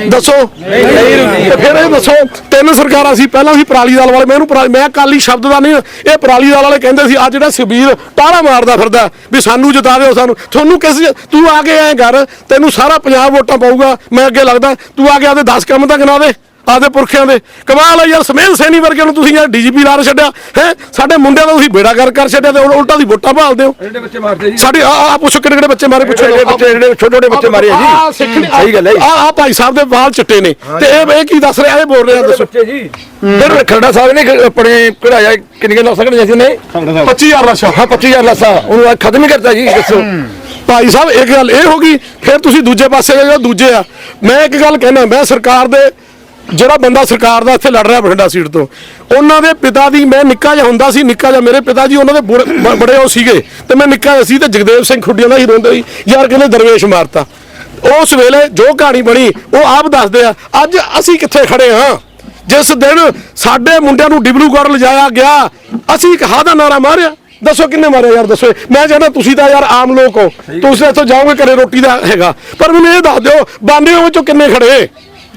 [SPEAKER 1] ਦੱਸੋ। ਤੇ ਫਿਰ ਇਹ ਦੱਸੋ ਤਿੰਨ ਸਰਕਾਰਾਂ ਸੀ ਪਹਿਲਾਂ ਸੀ ਪਰਾਲੀ ਦਾਲ ਵਾਲੇ ਮੈਂ ਇਹਨੂੰ ਪਰਾਲੀ- ਮੈਂ ਕਾਲੀ ਸ਼ਬਦ ਦਾ ਨਹੀਂ ਇਹ ਪਰਾਲੀ ਦਾਲ ਵਾਲੇ ਕਹਿੰਦੇ ਸੀ ਆ ਜਿਹੜਾ ਸੁਬੀਰ ਟਾਲਾ ਮਾਰਦਾ ਫਿਰਦਾ ਵੀ ਸਾਨੂੰ ਜਿਤਾ ਦਿਓ ਸਾਨੂੰ। ਤੁਹਾਨੂੰ ਕਿਸ ਤੂੰ ਆ ਕੇ ਐ ਕਰ ਤੈਨੂੰ ਸਾਰਾ ਪੰਜਾਬ ਵੋਟਾਂ ਪਾਊਗਾ ਮੈਂ ਅੱਗੇ ਲੱਗਦਾ ਤੂੰ ਆ ਕੇ ਆਦੇ 10 ਕੰਮ ਤਾਂ ਗਿਣਾ ਦੇ। ਆਦੇ ਪੁਰਖਿਆਂ ਦੇ। ਕਮਾਲ ਆ ਯਾਰ ਸਮੇਲ ਸੈਣੀ ਵਰਗੇ ਨੂੰ ਤੁਸੀਂ ਯਾਰ ਡੀਜੀਪੀ ਲਾ ਛੱਡਿਆ ਹੈ? ਸਾਡੇ ਮੁੰਡਿਆਂ ਦਾ ਤੁਸੀਂ ਬੇੜਾ ਕਰ ਕਰ ਛੱਡਿਆ ਤੇ ਉਲ- ਉਲਟਾ ਦੀ ਵੋਟਾਂ ਭਾਲਦੇ ਹੋ।
[SPEAKER 3] ਜਿਹੜੇ ਬੱਚੇ ਮਾਰਦੇ ਜੀ?
[SPEAKER 1] ਸਾਡੇ ਆ ਆ ਪੁੱਛੋ ਕਿਹੜੇ ਕਿਹੜੇ ਬੱਚੇ ਮਾਰੇ ਪੁੱਛੋ।
[SPEAKER 3] ਜਿਹੜੇ ਬੱਚੇ ਜਿਹੜੇ ਛੋਟੇ ਛੋਟੇ ਬੱਚੇ ਮਾਰੇ ਆ ਜੀ। ਸਹੀ ਗੱਲ ਹੈ ਜੀ।
[SPEAKER 1] ਆ ਆ ਭਾਈ ਸਾਹਿਬ ਦੇ ਵਾਲ ਚਿੱਟੇ ਨੇ। ਤੇ ਇਹ ਇਹ ਕੀ ਦੱਸ ਰਿਹਾ? ਇਹ ਬੋਲ ਰਿਹਾ ਦੱਸੋ।
[SPEAKER 3] ਬੱਚੇ ਜੀ? ਫਿਰ ਖਰੜਾ ਸਾਹਿਬ ਨੇ ਆਪਣੇ ਕਢਾਇਆ ਕਿੰਨੀਆਂ ਲਾਸਾਂ ਕਢਾਈਆਂ ਸੀ ਨੇ
[SPEAKER 1] 25000 ਲਾਸ਼ਾ।
[SPEAKER 3] ਹਾਂ 25000 ਲਾਸਾਂ। ਉਹਨੂੰ ਖਤਮ ਹੀ ਕਰਤਾ ਜੀ ਦੱਸੋ।
[SPEAKER 1] ਭਾਈ ਸਾਹਿਬ ਇੱਕ ਗੱਲ ਇਹ ਹੋ ਗਈ ਫਿਰ ਤੁਸੀਂ ਦੂਜੇ ਪਾਸੇ ਗਏ ਦੂਜੇ ਆ। ਮੈਂ ਇੱਕ ਗੱਲ ਕਹਿਣਾ ਮੈਂ ਸਰਕਾਰ ਦੇ ਜਿਹੜਾ ਬੰਦਾ ਸਰਕਾਰ ਦਾ ਇੱਥੇ ਲੜ ਰਿਹਾ ਬਠਿੰਡਾ ਸੀਟ ਤੋਂ, ਉਹਨਾਂ ਦੇ ਪਿਤਾ ਦੀ ਮੈਂ ਨਿੱਕਾ ਜਿਹਾ ਹੁੰਦਾ ਸੀ, ਨਿੱਕਾ ਜਿਹਾ ਮੇਰੇ ਪਿਤਾ ਜੀ, ਉਹਨਾਂ ਦੇ ਬੁੜੇ- ਬੜੇ ਉਹ ਸੀਗੇ ਤੇ ਮੈਂ ਨਿੱਕਾ ਜਿਹਾ ਸੀ ਤੇ ਜਗਦੇਵ ਸਿੰਘ ਖੁੱਡੀਆਂ ਦਾ ਹੀ ਰੋਂਦੇ ਸੀ, ਯਾਰ ਕਹਿੰਦੇ ਦਰਵੇਸ਼ ਮਾਰਤਾ। ਉਸ ਵੇਲੇ ਜੋ ਕਹਾਣੀ ਬਣੀ, ਉਹ ਆਪ ਦੱਸਦੇ ਆ, ਅੱਜ ਅਸੀਂ ਕਿੱਥੇ ਖੜੇ ਹਾਂ? ਜਿਸ ਦਿਨ ਸਾਡੇ ਮੁੰਡਿਆਂ ਨੂੰ ਡਿਬਲੂਗੜ੍ਹ ਲਿਜਾਇਆ ਗਿਆ, ਅਸੀਂ ਇੱਕ ਹਾਂ ਦਾ ਨਾਰਾ ਮਾਰਿਆ। ਦੱਸੋ ਕਿੰਨੇ ਮਾਰਿਆ ਯਾਰ, ਦੱਸੋ। ਮੈਂ ਕਹਿੰਦਾ, ਤੁਸੀਂ ਤਾਂ ਯਾਰ ਆਮ ਲੋਕ ਹੋ। ਤੁਸੀਂ ਇੱਥੋਂ ਜਾਓਗੇ ਘਰੇ ਰੋਟੀ ਦਾ ਹੈਗਾ। ਪਰ ਮੈਨੂੰ ਇਹ ਦੱਸ ਦਿਓ ਬਾਂਡਿਆਂ ਵਿੱਚੋਂ ਕਿੰਨੇ ਖੜੇ?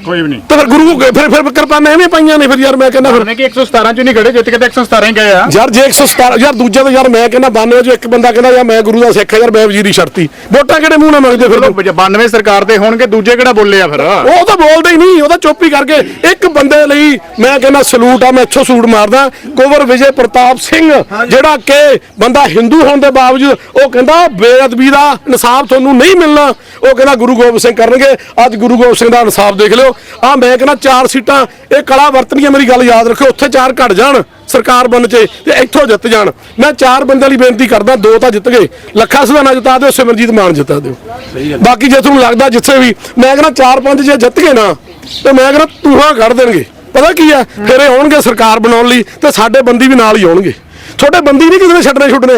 [SPEAKER 2] ਕੋਈ ਵੀ ਨਹੀਂ।
[SPEAKER 1] ਤੇ ਫਿਰ ਗੁਰੂ ਫਿਰ ਫਿਰ ਕਿਰਪਾਨਾਂ ਐਵੇਂ ਪਾਈਆਂ ਨੇ ਫਿਰ ਯਾਰ ਮੈਂ ਕਹਿੰਦਾ ਫਿਰ
[SPEAKER 2] ਉਹਨੇ ਕਿ 117 ਚ ਨਹੀਂ ਖੜੇ ਜਿੱਤ ਕੇ ਤਾਂ 117 ਹੀ ਗਏ ਆ।
[SPEAKER 1] ਯਾਰ ਜੇ 117 ਯਾਰ ਦੂਜੇ ਤਾਂ ਯਾਰ ਮੈਂ ਕਹਿੰਦਾ 92 ਚੋਂ ਇੱਕ ਬੰਦਾ ਕਹਿੰਦਾ ਯਾਰ ਮੈਂ ਗੁਰੂ ਦਾ ਸਿੱਖ ਆ ਯਾਰ ਮੈਂ ਵਜ਼ੀਰੀ ਛੱਡਤੀ ਵੋਟਾਂ ਕਿਹੜੇ ਮੂੰਹ ਨਾਲ ਮੰਗਦੇ ਫਿਰ
[SPEAKER 2] ਚਲੋ 92 ਸਰਕਾਰ ਦੇ ਹੋਣਗੇ ਦੂਜੇ ਕਿਹੜਾ ਬੋਲੇ ਆ ਫਿਰ?
[SPEAKER 1] ਉਹ ਤਾਂ ਬੋਲਦਾ ਹੀ ਨਹੀਂ ਉਹ ਤਾਂ ਚੁੱਪ ਹੀ ਕਰਕੇ ਇੱਕ ਬੰਦੇ ਲਈ ਮੈਂ ਕਹਿੰਦਾ ਸਲੂਟ ਆ ਮੈਂ ਇੱਥੋਂ ਸੂਟ ਮਾਰਦਾ। ਕੁਵਰ ਵਿਜੇ ਪ੍ਰਤਾਪ ਸਿੰਘ ਜਿਹੜਾ ਕਿ ਬੰਦਾ ਹਿੰਦੂ ਹੋਣ ਦੇ ਬਾਵਜੂਦ ਉਹ ਕਹਿੰਦਾ ਬੇਅਦਬੀ ਦਾ ਇਨਸਾਫ ਤੁਹਾਨੂੰ ਨਹੀਂ ਮਿਲਣਾ। ਉਹ ਕਹਿੰਦਾ ਗੁਰੂ ਗੋਬਿੰਦ ਸਿੰਘ ਕਰਨਗੇ। ਅੱਜ ਗੁਰੂ ਗੋਬਿੰਦ ਸਿੰਘ ਦਾ ਇਨਸਾਫ ਦੇਖ ਲਿਓ। ਆ ਮੈਂ ਕਹਿੰਦਾ ਚਾਰ ਸੀਟਾਂ ਇਹ ਕਲਾ ਵਰਤਣੀਆਂ ਮੇਰੀ ਗੱਲ ਯਾਦ ਰੱਖਿਓ ਉੱਥੇ ਚਾਰ ਘਟ ਜਾਣ ਸਰਕਾਰ ਬਣ ਚ ਤੇ ਇੱਥੋਂ ਜਿੱਤ ਜਾਣ। ਮੈਂ ਚਾਰ ਬੰਦਿਆਂ ਲਈ ਬੇਨਤੀ ਕਰਦਾ ਦੋ ਤਾਂ ਜਿੱਤ ਗਏ। ਲੱਖਾ ਸੁਧਾਨਾ ਜਿਤਾ ਦਿਓ ਸਿਮਰਜੀਤ ਮਾਨ ਜਿਤਾ ਦਿਓ। ਬਾਕੀ ਜੇ ਤੁਹਾਨੂੰ ਲੱਗਦਾ ਜਿੱਥੇ ਵੀ ਮੈਂ ਕਹਿੰਦਾ ਚਾਰ ਪੰਜ ਜੇ ਜਿੱਤ ਗਏ ਨਾ ਤੇ ਮੈਂ ਕਹਿੰਦਾ ਤੂਹਾਂ ਕੱਢ ਦੇਣਗੇ। ਪਤਾ ਕੀ ਆ ਫਿਰ ਇਹ ਆਉਣਗੇ ਸਰਕਾਰ ਬਣਾਉਣ ਲਈ ਤੇ ਸਾਡੇ ਬੰਦੀ ਵੀ ਨਾਲ ਹੀ ਆਉਣਗੇ ਤੁਹਾਡੇ ਬੰਦੀ ਨਹੀਂ ਕਿਸੇ ਨੇ ਛੱਡਣੇ ਛੁੱਟਣੇ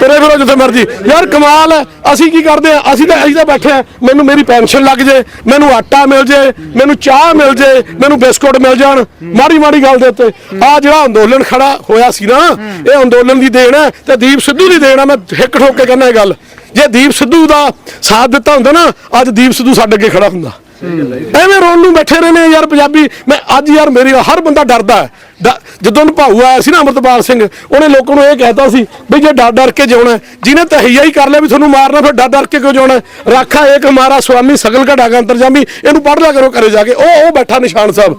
[SPEAKER 1] ਤੇਰੇ ਫਿਰ ਜਿੱਥੇ ਮਰਜ਼ੀ। ਯਾਰ ਕਮਾਲ ਹੈ ਅਸੀਂ ਕੀ ਕਰਦੇ ਆ ਅਸੀਂ ਤਾਂ ਅਸੀਂ ਤਾਂ ਬੈਠੇ ਆ ਮੈਨੂੰ ਮੇਰੀ ਪੈਨਸ਼ਨ ਲੱਗ ਜੇ ਮੈਨੂੰ ਆਟਾ ਮਿਲ ਜੇ ਮੈਨੂੰ ਚਾਹ ਮਿਲ ਜੇ ਮੈਨੂੰ ਬਿਸਕੁਟ ਮਿਲ ਜਾਣ। ਮਾੜੀ ਮਾੜੀ ਗੱਲ ਦੇ ਉੱਤੇ। ਆ ਜਿਹੜਾ ਅੰਦੋਲਨ ਖੜਾ ਹੋਇਆ ਸੀ ਨਾ ਇਹ ਅੰਦੋਲਨ ਦੀ ਦੇਣ ਹੈ ਤੇ ਦੀਪ ਸਿੱਧੂ ਦੀ ਦੇਣ ਹੈ। ਮੈਂ ਹਿੱਕ ਠੋਕ ਕੇ ਕਹਿੰਦਾ ਇਹ ਗੱਲ। ਜੇ ਦੀਪ ਸਿੱਧੂ ਦਾ ਸਾਥ ਦਿੱਤਾ ਹੁੰਦਾ ਨਾ ਅੱਜ ਦੀਪ ਸਿੱਧੂ ਸਾਡੇ ਅੱਗੇ ਖੜਾ ਹੁੰਦਾ। ਐਵੇਂ ਰੋਣ ਨੂੰ ਬੈਠੇ ਰਹਿੰਦੇ ਆ ਯਾਰ ਪੰਜਾਬੀ। ਮੈਂ ਅੱਜ ਯਾਰ ਮੇਰੀ ਹਰ ਬੰਦਾ ਡਰਦਾ ਡ- ਜਦੋਂ ਭਾਊ ਆਇਆ ਸੀ ਨਾ ਅਮਰਤਪਾਲ ਸਿੰਘ, ਉਹਨੇ ਲੋਕਾਂ ਨੂੰ ਇਹ ਕਹਿਤਾ ਸੀ ਵੀ ਜੇ ਡਰ ਡਰ ਕੇ ਜਿਉਣਾ ਜਿਹਨੇ ਤਹਈਆ ਹੀ ਕਰ ਲਿਆ ਵੀ ਤੁਹਾਨੂੰ ਮਾਰਨਾ, ਫਿਰ ਡਰ ਡਰ ਕੇ ਕਿਉਂ ਜਿਉਣਾ ਰਾਖਾ ਏਕ ਹਮਾਰਾ ਸੁਆਮੀ ਸਗਲ ਘੜਾ ਗਾ ਅੰਤਰਜਾਮੀ, ਇਹਨੂੰ ਪੜ੍ਹ ਲਿਆ ਕਰੋ ਘਰੇ ਜਾ ਕੇ। ਉਹ ਉਹ ਬੈਠਾ ਨਿਸ਼ਾਨ ਸਾਹਿਬ।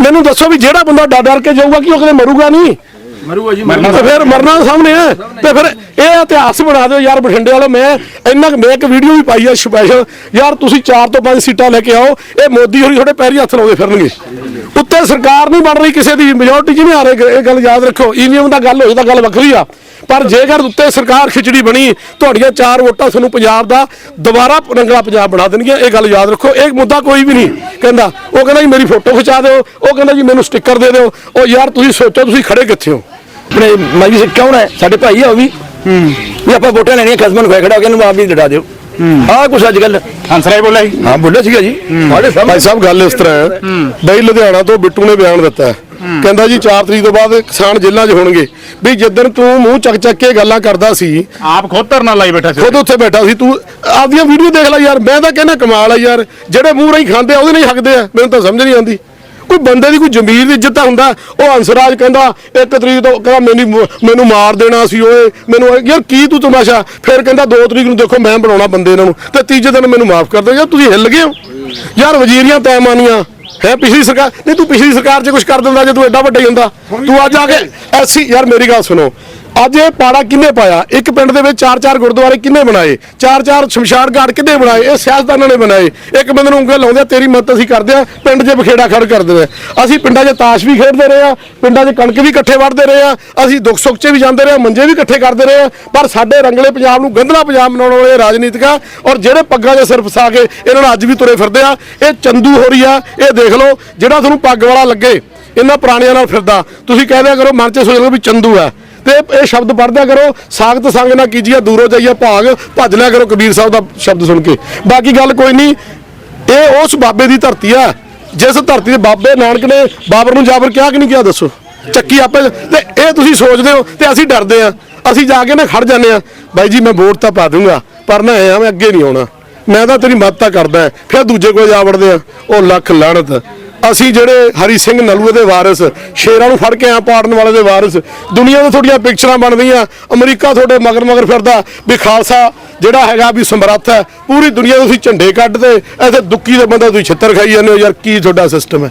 [SPEAKER 1] ਮੈਨੂੰ ਦੱਸੋ ਵੀ ਜਿਹੜਾ ਬੰਦਾ ਡਰ ਡਰ ਕੇ ਜਾਊਗਾ, ਕਿ ਉਹ ਕਦੇ ਮਰੂਗਾ ਨਹੀਂ?
[SPEAKER 3] ਮਰੂਗਾ ਜੀ
[SPEAKER 1] ਤੇ ਫਿਰ ਮਰਨਾ ਸਾਹਮਣੇ ਹੈ ਤੇ ਫਿਰ ਇਹ ਇਤਿਹਾਸ ਬਣਾ ਦਿਓ ਯਾਰ ਬਠਿੰਡੇ ਵਾਲੇ ਮੈਂ ਇੰਨਾ ਮੈਂ ਇੱਕ ਵੀਡੀਓ ਵੀ ਪਾਈ ਆ ਸਪੈਸ਼ਲ ਯਾਰ ਤੁਸੀਂ 4 ਤੋਂ 5 ਸੀਟਾਂ ਲੈ ਕੇ ਆਓ ਇਹ ਮੋਦੀ ਹੋਰੀ ਤੁਹਾਡੇ ਪੈਰੀ ਹੱਥ ਲਾਉਂਦੇ ਫਿਰਨਗੇ। ਉੱਤੇ ਸਰਕਾਰ ਨਹੀਂ ਬਣ ਰਹੀ ਕਿਸੇ ਦੀ ਮੈਜੋਰਟੀ 'ਚ ਨਹੀਂ ਆ ਰਹੇ ਇਹ ਗੱਲ ਯਾਦ ਰੱਖੋ ਈਵੀਐਮ ਦਾ ਗੱਲ ਹੋਈ ਤਾਂ ਗੱਲ ਵੱਖਰੀ ਆ। ਪਰ ਜੇਕਰ ਉੱਤੇ ਸਰਕਾਰ ਖਿਚੜੀ ਬਣੀ ਤੁਹਾਡੀਆਂ ਚਾਰ ਵੋਟਾਂ ਤੁਹਾਨੂੰ ਪੰਜਾਬ ਦਾ ਦੁਬਾਰਾ ਰੰਗਲਾ ਪੰਜਾਬ ਬਣਾ ਦੇਣਗੀਆਂ ਇਹ ਗੱਲ ਯਾਦ ਰੱਖੋ। ਇਹ ਮੁੱਦਾ ਕੋਈ ਵੀ ਨਹੀਂ ਕਹਿੰਦਾ। ਉਹ ਕਹਿੰਦਾ ਜੀ ਮੇਰੀ ਫੋਟੋ ਖਿਚਾ ਦਿਓ ਉਹ ਕਹਿੰਦਾ ਜੀ ਮੈਨੂੰ ਸਟicker ਦੇ ਦਿਓ। ਉਹ ਯਾਰ ਤੁਸੀਂ ਸੋਚੋ ਤੁਸੀਂ ਖੜੇ ਕਿੱਥੇ ਹੋ?
[SPEAKER 3] ਆਪਣੇ ਮੈਂ ਵੀ ਕੌਣ ਹੈ? ਸਾਡੇ ਭਾਈ ਆ ਉਹ ਵੀ। ਵੀ ਆਪਾਂ ਵੋਟਾਂ ਲੈਣੀਆਂ ਖਸਮਨ ਖੜਾ ਹੋ ਕੇ ਇਹਨੂੰ ਆਪ ਵੀ ਲੜਾ ਦਿਓ। ਆਹ ਕੁਛ ਅੱਜ ਕੱਲ
[SPEAKER 2] ਹੰਸਰਾਏ ਬੋਲਿਆ ਸੀ।
[SPEAKER 3] ਹਾਂ ਬੋਲਿਆ ਸੀਗਾ ਜੀ। ਸਾਡੇ
[SPEAKER 1] ਭਾਈ ਸਾਹਿਬ ਗੱਲ ਇਸ ਤਰ੍ਹਾਂ ਹੈ। ਬਈ ਲੁਧਿਆਣਾ ਤੋਂ ਬਿੱਟੂ ਨੇ ਬਿਆਨ ਦਿੱਤਾ ਹੈ। ਕਹਿੰਦਾ ਜੀ 4 ਤਰੀਕ ਤੋਂ ਬਾਅਦ ਕਿਸਾਨ ਜੇਲ੍ਹਾਂ 'ਚ ਹੋਣਗੇ। ਵੀ ਜਿੱਦਣ ਤੂੰ ਮੂੰਹ ਚੱਕ ਚੱਕ ਕੇ ਗੱਲਾਂ ਕਰਦਾ ਸੀ
[SPEAKER 2] ਆਪ ਖੁਦ ਧਰਨਾ ਲਾਈ ਬੈਠਾ ਸੀ
[SPEAKER 1] ਖੁਦ ਉੱਥੇ ਬੈਠਾ ਸੀ। ਤੂੰ ਆਪਦੀਆਂ ਵੀਡੀਓ ਦੇਖ ਲੈ ਯਾਰ। ਮੈਂ ਤਾਂ ਕਹਿੰਦਾ ਕਮਾਲ ਆ ਯਾਰ। ਜਿਹੜੇ ਮੂੰਹ ਰਹੀ ਖਾਂਦੇ ਆ ਉਹਦੇ ਨਹੀਂ ਹੱਕਦੇ ਆ। ਮੈਨੂੰ ਤਾਂ ਸਮਝ ਨਹੀਂ ਆਉਂਦੀ। ਕੋਈ ਬੰਦੇ ਦੀ ਕੋਈ ਜ਼ਮੀਰ ਦੀ ਇੱਜ਼ਤ ਹੁੰਦਾ, ਉਹ ਹੰਸਰਾਜ ਕਹਿੰਦਾ, ਇੱਕ ਤਰੀਕ ਤੋਂ ਕਹਿੰਦਾ ਮੈਨੂੰ ਮੈਨੂੰ ਮਾਰ ਦੇਣਾ ਸੀ ਓਏ, ਮੈਨੂੰ ਯਾਰ ਕੀ ਤੂੰ ਤਮਾਸ਼ਾ? ਫਿਰ ਕਹਿੰਦਾ ਦੋ ਤਰੀਕ ਨੂੰ ਦੇਖੋ ਮੈਂ ਬਣਾਉਣਾ ਬੰਦੇ ਇਹਨਾਂ ਨੂੰ, ਤੇ ਤੀਜੇ ਦਿਨ ਮੈਨੂੰ ਮਾਫ ਕਰ ਦਿਓ, ਯਾਰ ਤੁਸੀਂ ਹਿੱਲ ਗਏ ਹੋ। ਯਾਰ ਵਜ਼ੀਰੀਆਂ ਤੈਅ ਮਾਨੀਆਂ, ਹੈ ਪਿਛਲੀ ਸਰਕਾਰ, ਨਹੀਂ ਤੂੰ ਪਿਛਲੀ ਸਰਕਾਰ 'ਚ ਕੁਝ ਕਰ ਦਿੰਦਾ ਜੇ ਤੂੰ ਐਡਾ ਵੱਡਾ ਹੀ ਹੁੰਦਾ। ਤੂੰ ਅੱਜ ਆ ਕੇ ਐਸੀ, ਯਾਰ ਮੇਰੀ ਗੱਲ ਸੁਣੋ ਅੱਜ ਇਹ ਪਾੜਾ ਕਿੰਨੇ ਪਾਇਆ? ਇੱਕ ਪਿੰਡ ਦੇ ਵਿੱਚ ਚਾਰ ਚਾਰ ਗੁਰਦੁਆਰੇ ਕਿੰਨੇ ਬਣਾਏ? ਚਾਰ ਚਾਰ ਸ਼ਮਸ਼ਾਨ ਘਾਟ ਕਿੰਨੇ ਬਣਾਏ? ਇਹ ਸਿਆਸਤਦਾਨਾਂ ਨੇ ਬਣਾਏ। ਇੱਕ ਬੰਦੇ ਨੂੰ ਉਂਗਲ ਲਾਉਂਦੇ ਆ, ਤੇਰੀ ਮਦਦ ਅਸੀਂ ਕਰਦੇ ਆ ਪਿੰਡ 'ਚ ਬਖੇੜਾ ਖੜ ਕਰਦੇ ਆ। ਅਸੀਂ ਪਿੰਡਾਂ 'ਚ ਤਾਸ਼ ਵੀ ਖੇਡਦੇ ਰਹੇ ਆ ਪਿੰਡਾਂ 'ਚ ਕਣਕ ਵੀ ਇਕੱਠੇ ਵੜਦੇ ਰਹੇ ਆ ਅਸੀਂ ਦੁੱਖ ਸੁੱਖ 'ਚ ਵੀ ਜਾਂਦੇ ਰਹੇ ਆ ਮੰਜੇ ਵੀ ਇਕੱਠੇ ਕਰਦੇ ਰਹੇ ਆ। ਪਰ ਸਾਡੇ ਰੰਗਲੇ ਪੰਜਾਬ ਨੂੰ ਗੰਧਲਾ ਪੰਜਾਬ ਬਣਾਉਣ ਵਾਲੇ ਰਾਜਨੀਤਿਕ ਆ ਔਰ ਜਿਹੜੇ ਪੱਗਾਂ 'ਚ ਸਿਰ ਫਸਾ ਕੇ ਇਹਨਾਂ ਨੂੰ ਅੱਜ ਵੀ ਤੁਰੇ ਫਿਰਦੇ ਆ ਇਹ ਚੰਦੂ ਹੋ ਰਹੀ ਆ ਇਹ ਦੇਖ ਲਓ ਜਿਹੜਾ ਤੁਹਾਨੂੰ ਪੱਗ ਵਾਲਾ ਲੱਗੇ ਇਹਨਾਂ ਪੁਰਾਣਿਆਂ ਨਾਲ ਫਿਰਦਾ। ਤੁਸੀਂ ਕਹਿ ਦਿਆ ਕਰੋ ਮਨ 'ਚ ਸੋਚ ਲਓ ਵੀ ਚੰਦੂ ਆ। ਤੇ ਇਹ ਸ਼ਬਦ ਪੜ੍ਹਦਿਆ ਕਰੋ, ਸਾਖਤ ਸੰਗ ਨਾ ਕੀਜੀਏ, ਦੂਰੋਂ ਜਾਈਏ ਭਾਗ, ਭੱਜ ਲਿਆ ਕਰੋ ਕਬੀਰ ਸਾਹਿਬ ਦਾ ਸ਼ਬਦ ਸੁਣ ਕੇ। ਬਾਕੀ ਗੱਲ ਕੋਈ ਨਹੀਂ, ਇਹ ਉਸ ਬਾਬੇ ਦੀ ਧਰਤੀ ਆ ਜਿਸ ਧਰਤੀ ਦੇ ਬਾਬੇ ਨਾਨਕ ਨੇ ਬਾਬਰ ਨੂੰ ਜਾਬਰ ਕਿਹਾ ਕਿ ਨਹੀਂ ਕਿਹਾ, ਦੱਸੋ? ਚੱਕੀ ਆਪੇ, ਤੇ ਇਹ ਤੁਸੀਂ ਸੋਚਦੇ ਹੋ, ਤੇ ਅਸੀਂ ਡਰਦੇ ਆ ਅਸੀਂ ਜਾ ਕੇ ਨਾ ਖੜ ਜਾਂਦੇ ਆ ਬਾਈ ਜੀ ਮੈਂ ਵੋਟ ਤਾਂ ਪਾ ਦੂੰਗਾ, ਪਰ ਨਾ ਐ ਮੈਂ ਅੱਗੇ ਨਹੀਂ ਆਉਣਾ। ਮੈਂ ਤਾਂ ਤੇਰੀ ਮਦਦ ਤਾਂ ਕਰਦਾ, ਫਿਰ ਦੂਜੇ ਕੋਲ ਜਾ ਵੜਦੇ ਆ ਉਹ ਲੱਖ ਲਾਣਤ ਅਸੀਂ ਜਿਹੜੇ ਹਰੀ ਸਿੰਘ ਨਲੂਏ ਦੇ ਵਾਰਿਸ, ਸ਼ੇਰਾਂ ਨੂੰ ਫੜ ਕੇ ਆ ਪਾੜਨ ਵਾਲੇ ਦੇ ਵਾਰਿਸ, ਦੁਨੀਆ ਦੇ ਤੁਹਾਡੀਆਂ ਪਿਕਚਰਾਂ ਬਣਦੀਆਂ, ਅਮਰੀਕਾ ਤੁਹਾਡੇ ਮਗਰ ਮਗਰ ਫਿਰਦਾ, ਵੀ ਖਾਲਸਾ ਜਿਹੜਾ ਹੈਗਾ ਵੀ ਸਮਰੱਥ ਹੈ, ਪੂਰੀ ਦੁਨੀਆ ਦੇ ਤੁਸੀਂ ਝੰਡੇ ਕੱਢਦੇ, ਇੱਥੇ ਦੁੱਕੀ ਦੇ ਬੰਦਾ ਤੁਸੀਂ ਛਿੱਤਰ ਖਾਈ ਜਾਂਦੇ ਹੋ, ਯਾਰ ਕੀ ਤੁਹਾਡਾ ਸਿਸਟਮ ਹੈ?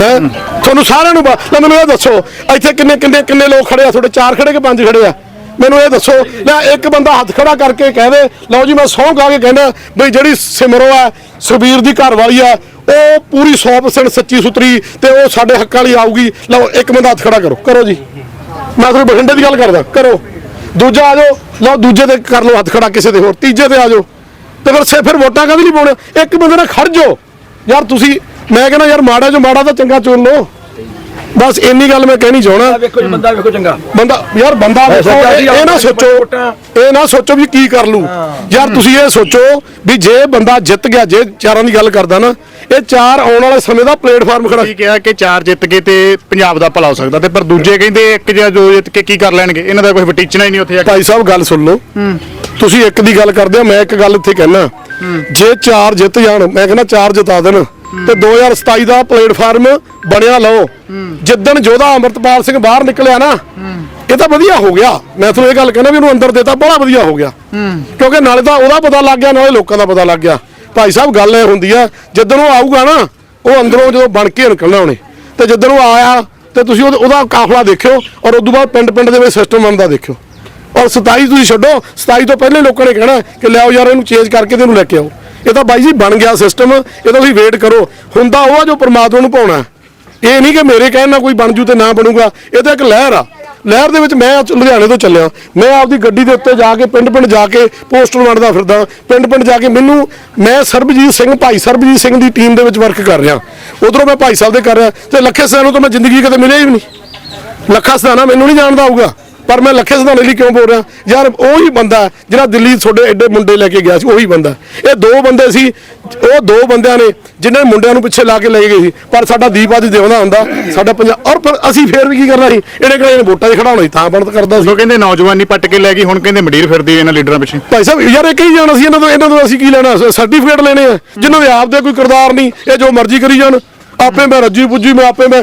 [SPEAKER 1] ਹੈ? ਤੁਹਾਨੂੰ ਸਾਰਿਆਂ ਨੂੰ ਲੈ ਮੈਨੂੰ ਇਹ ਦੱਸੋ, ਇੱਥੇ ਕਿੰਨੇ ਕਿੰਨੇ ਕਿੰਨੇ ਲੋਕ ਖੜੇ ਆ? ਤੁਹਾਡੇ ਚਾਰ ਖੜੇ ਕਿ ਪੰਜ ਖੜੇ ਆ? ਮੈਨੂੰ ਇਹ ਦੱਸੋ, ਲੈ ਇੱਕ ਬੰਦਾ ਹੱਥ ਖੜਾ ਕਰਕੇ ਕਹਿ ਦੇ, ਲਓ ਜੀ ਮੈਂ ਸਹੁੰ ਖਾ ਕੇ ਕਹਿੰਦਾ ਬਈ ਜਿਹੜੀ ਸਿਮਰੋ ਆ ਸੁਬੀਰ ਦੀ ਘਰ ਵਾਲੀ ਆ ਉਹ ਪੂਰੀ 100% ਸੱਚੀ ਸੁਤਰੀ ਤੇ ਉਹ ਸਾਡੇ ਹੱਕਾਂ ਲਈ ਆਊਗੀ। ਲਓ ਇੱਕ ਬੰਦਾ ਹੱਥ ਖੜਾ ਕਰੋ। ਕਰੋ ਜੀ। ਮੈਂ ਤੁਹਾਨੂੰ ਬਠਿੰਡੇ ਦੀ ਗੱਲ ਕਰਦਾ। ਕਰੋ। ਦੂਜਾ ਆ ਜਾਓ। ਲਓ ਦੂਜੇ ਤੇ ਕਰ ਲਓ ਹੱਥ ਖੜਾ ਕਿਸੇ ਦੇ ਹੋਰ। ਤੀਜੇ ਤੇ ਆ ਜਾਓ। ਤੇ ਫਿਰ ਸੇ ਫਿਰ ਵੋਟਾਂ ਕਾਹਦੀ ਨਹੀਂ ਪਾਉਣੇ ਇੱਕ ਬੰਦੇ ਨਾਲ ਖੜ ਜਾਓ। ਯਾਰ ਤੁਸੀਂ ਮੈਂ ਕਹਿੰਦਾ ਯਾਰ ਮਾੜਾ ਜੋ ਮਾੜਾ ਤਾਂ ਚੰਗਾ ਚੁਣ ਲਓ। ਬਸ ਇੰਨੀ ਗੱਲ ਮੈਂ ਕਹਿਣੀ ਚਾਹਣਾ
[SPEAKER 3] ਵੇਖੋ ਜੀ ਬੰਦਾ ਵੇਖੋ ਚੰਗਾ।
[SPEAKER 1] ਬੰਦਾ ਯਾਰ ਬੰਦਾ ਵੇਖੋ ਇਹ ਨਾ ਸੋਚੋ। ਇਹ ਨਾ ਸੋਚੋ ਵੀ ਕੀ ਕਰ ਲੂ ਯਾਰ ਤੁਸੀਂ ਇਹ ਸੋਚੋ ਵੀ ਜੇ ਬੰਦਾ ਜਿੱਤ ਗਿਆ ਜੇ ਚਾਰਾਂ ਦੀ ਗੱਲ ਕਰਦਾ ਨਾ ਇਹ ਚਾਰ ਆਉਣ ਵਾਲੇ ਸਮੇਂ ਦਾ ਪਲੇਟਫਾਰਮ ਖੜਾ
[SPEAKER 2] ਕੀ ਕਿਹਾ ਕਿ ਚਾਰ ਜਿੱਤ ਕੇ ਤੇ ਪੰਜਾਬ ਦਾ ਭਲਾ ਹੋ ਸਕਦਾ ਤੇ ਪਰ ਦੂਜੇ ਕਹਿੰਦੇ ਇੱਕ ਜਾਂ ਦੋ ਜਿੱਤ ਕੇ ਕੀ ਕਰ ਲੈਣਗੇ? ਇਹਨਾਂ ਦਾ ਕੋਈ ਵਟੀਚਣਾ ਹੀ ਨਹੀਂ ਉੱਥੇ ਜਾ ਕੇ।
[SPEAKER 1] ਭਾਈ ਸਾਹਿਬ ਗੱਲ ਸੁਣ ਲਓ। ਤੁਸੀਂ ਇੱਕ ਦੀ ਗੱਲ ਕਰਦੇ ਹੋ ਮੈਂ ਇੱਕ ਗੱਲ ਇੱਥੇ ਕਹਿਣਾ ਜੇ ਚਾਰ ਜਿੱਤ ਜਾਣ ਮੈਂ ਕਹਿੰਦਾ ਚਾਰ ਜਿਤਾ ਦੇਣ। ਤੇ 2027 ਦਾ ਪਲੇਟਫਾਰਮ ਬਣਿਆ ਲਓ। ਜਿੱਦਣ ਜੋਧਾ ਅਮਰਤਪਾਲ ਸਿੰਘ ਬਾਹਰ ਨਿਕਲਿਆ ਨਾ ਇਹ ਤਾਂ ਵਧੀਆ ਹੋ ਗਿਆ। ਮੈਂ ਤੁਹਾਨੂੰ ਇਹ ਗੱਲ ਕਹਿੰਦਾ ਵੀ ਉਹਨੂੰ ਅੰਦਰ ਦੇਤਾ ਬੜਾ ਵਧੀਆ ਹੋ ਗਿਆ। ਕਿਉਂਕਿ ਨਾਲੇ ਤਾਂ ਉਹਦਾ ਪਤਾ ਲੱਗ ਗਿਆ ਨਾਲੇ ਲੋਕਾਂ ਦਾ ਪਤਾ ਲੱਗ ਗਿਆ। ਭਾਈ ਸਾਹਿਬ, ਗੱਲ ਇਹ ਹੁੰਦੀ ਆ, ਜਿੱਦਣ ਉਹ ਆਊਗਾ ਨਾ, ਉਹ ਅੰਦਰੋਂ ਜਦੋਂ ਬਣ ਕੇ ਨਿਕਲਣਾ ਉਹਨੇ। ਤੇ ਜਿੱਦਣ ਉਹ ਆਇਆ, ਤੇ ਤੁਸੀਂ ਉਹਦਾ- ਉਹਦਾ ਕਾਫਲਾ ਦੇਖਿਓ, ਔਰ ਉਦੋਂ ਬਾਅਦ ਪਿੰਡ ਪਿੰਡ ਦੇ ਵਿੱਚ ਸਿਸਟਮ ਬਣਦਾ ਦੇਖਿਓ। ਔਰ 27 ਤੁਸੀਂ ਛੱਡੋ 27 ਤੋਂ ਪਹਿਲੇ ਲੋਕਾਂ ਨੇ ਕਹਿਣਾ ਕਿ ਲਿਆਓ ਯਾਰ, ਇਹਨੂੰ ਚੇਂਜ ਕਰਕੇ ਤੇ ਇਹਨੂੰ ਲੈ ਕੇ ਆਓ। ਇਹ ਤਾਂ ਬਾਈ ਜੀ ਬਣ ਗਿਆ ਸਿਸਟਮ ਇਹ ਤਾਂ ਤੁਸੀਂ ਵੇਟ ਕਰੋ। ਹੁੰਦਾ ਉਹ ਆ ਜੋ ਪ੍ਰਮਾਤਮਾ ਨੂੰ ਪਾਉਣਾ ਇਹ ਨਹੀਂ ਕਿ ਮੇਰੇ ਕਹਿਣ ਨਾਲ ਕੋਈ ਬਣ ਜੂ ਤੇ ਨਾ ਬਣੂਗਾ। ਇਹ ਤਾਂ ਇੱਕ ਲਹਿਰ ਆ। ਲਹਿਰ ਦੇ ਵਿੱਚ ਮੈਂ ਲੁਧਿਆਣੇ ਤੋਂ ਚੱਲਿਆ। ਮੈਂ ਆਪਦੀ ਗੱਡੀ ਦੇ ਉੱਤੇ ਜਾ ਕੇ ਪਿੰਡ ਪਿੰਡ ਜਾ ਕੇ ਪੋਸਟਰ ਵੰਡਦਾ ਫਿਰਦਾ। ਪਿੰਡ ਪਿੰਡ ਜਾ ਕੇ ਮੈਨੂੰ, ਮੈਂ ਸਰਬਜੀਤ ਸਿੰਘ, ਭਾਈ ਸਰਬਜੀਤ ਸਿੰਘ ਦੀ ਟੀਮ ਦੇ ਵਿੱਚ ਵਰਕ ਕਰ ਰਿਹਾ। ਉਧਰੋਂ ਮੈਂ ਭਾਈ ਸਾਹਿਬ ਦੇ ਕਰ ਰਿਹਾ ਤੇ ਲੱਖੇ ਸਿਆਂ ਨੂੰ ਤਾਂ ਮੈਂ ਜ਼ਿੰਦਗੀ 'ਚ ਕਦੇ ਮਿਲਿਆ ਹੀ ਨਹੀਂ। ਲੱਖਾ ਸਦਾਨਾ ਮੈਨੂੰ ਨਹੀਂ ਜਾਣਦਾ ਹੋਊਗਾ। ਪਰ ਮੈਂ ਲੱਖੇ ਸਦਾਨੇ ਲਈ ਕਿਉਂ ਬੋਲ ਰਿਹਾ? ਯਾਰ ਉਹੀ ਬੰਦਾ ਜਿਹੜਾ ਦਿੱਲੀ ਤੁਹਾਡੇ ਐਡੇ ਮੁੰਡੇ ਲੈ ਕੇ ਗਿਆ ਸੀ ਉਹੀ ਬੰਦਾ। ਇਹ ਦੋ ਬੰਦੇ ਸੀ ਉਹ ਦੋ ਬੰਦਿਆਂ ਨੇ ਜਿਨ੍ਹਾਂ ਨੇ ਮੁੰਡਿਆਂ ਨੂੰ ਪਿੱਛੇ ਲਾ ਕੇ ਲੈ ਗਏ ਸੀ। ਪਰ ਸਾਡਾ ਦੀਪ ਅੱਜ ਦੇਵਦਾ ਹੁੰਦਾ ਸਾਡਾ ਪੰਜਾਬ ਔਰ ਫਿਰ ਅਸੀਂ ਫੇਰ ਵੀ ਕੀ ਕਰਨਾ ਸੀ? ਇਹਨੇ ਕਿਹੜੇ ਨੇ ਵੋਟਾਂ 'ਚ ਖੜਾਉਣਾ ਸੀ ਤਾਂ ਬਣਤ ਕਰਦਾ ਸੀ।
[SPEAKER 2] ਉਹ ਕਹਿੰਦੇ ਨੌਜਵਾਨੀ ਪੱਟ ਕੇ ਲੈ ਗਈ ਹੁਣ ਕਹਿੰਦੇ ਮੰਡੀਰ ਫਿਰਦੀ ਇਹਨਾਂ ਲੀਡਰਾਂ ਪਿੱਛੇ।
[SPEAKER 1] ਭਾਈ ਸਾਹਿਬ ਯਾਰ ਇਹ ਕਹੀ ਜਾਣਾ ਸੀ ਇਹਨਾਂ ਤੋਂ ਇਹਨਾਂ ਤੋਂ ਅਸੀਂ ਕੀ ਲੈਣਾ? ਸਰਟੀਫਿਕੇਟ ਲੈਣੇ ਆ ਜਿਨ੍ਹਾਂ ਦੇ ਆਪ ਦੇ ਕੋਈ ਕਿਰਦਾਰ ਨਹੀਂ ਇਹ ਜੋ ਮਰਜ਼ੀ ਕਰੀ ਜਾਣ। ਆਪੇ ਮੈਂ ਰੱਜੀ ਪੁੱਜੀ ਮੈਂ ਆਪੇ ਮੈਂ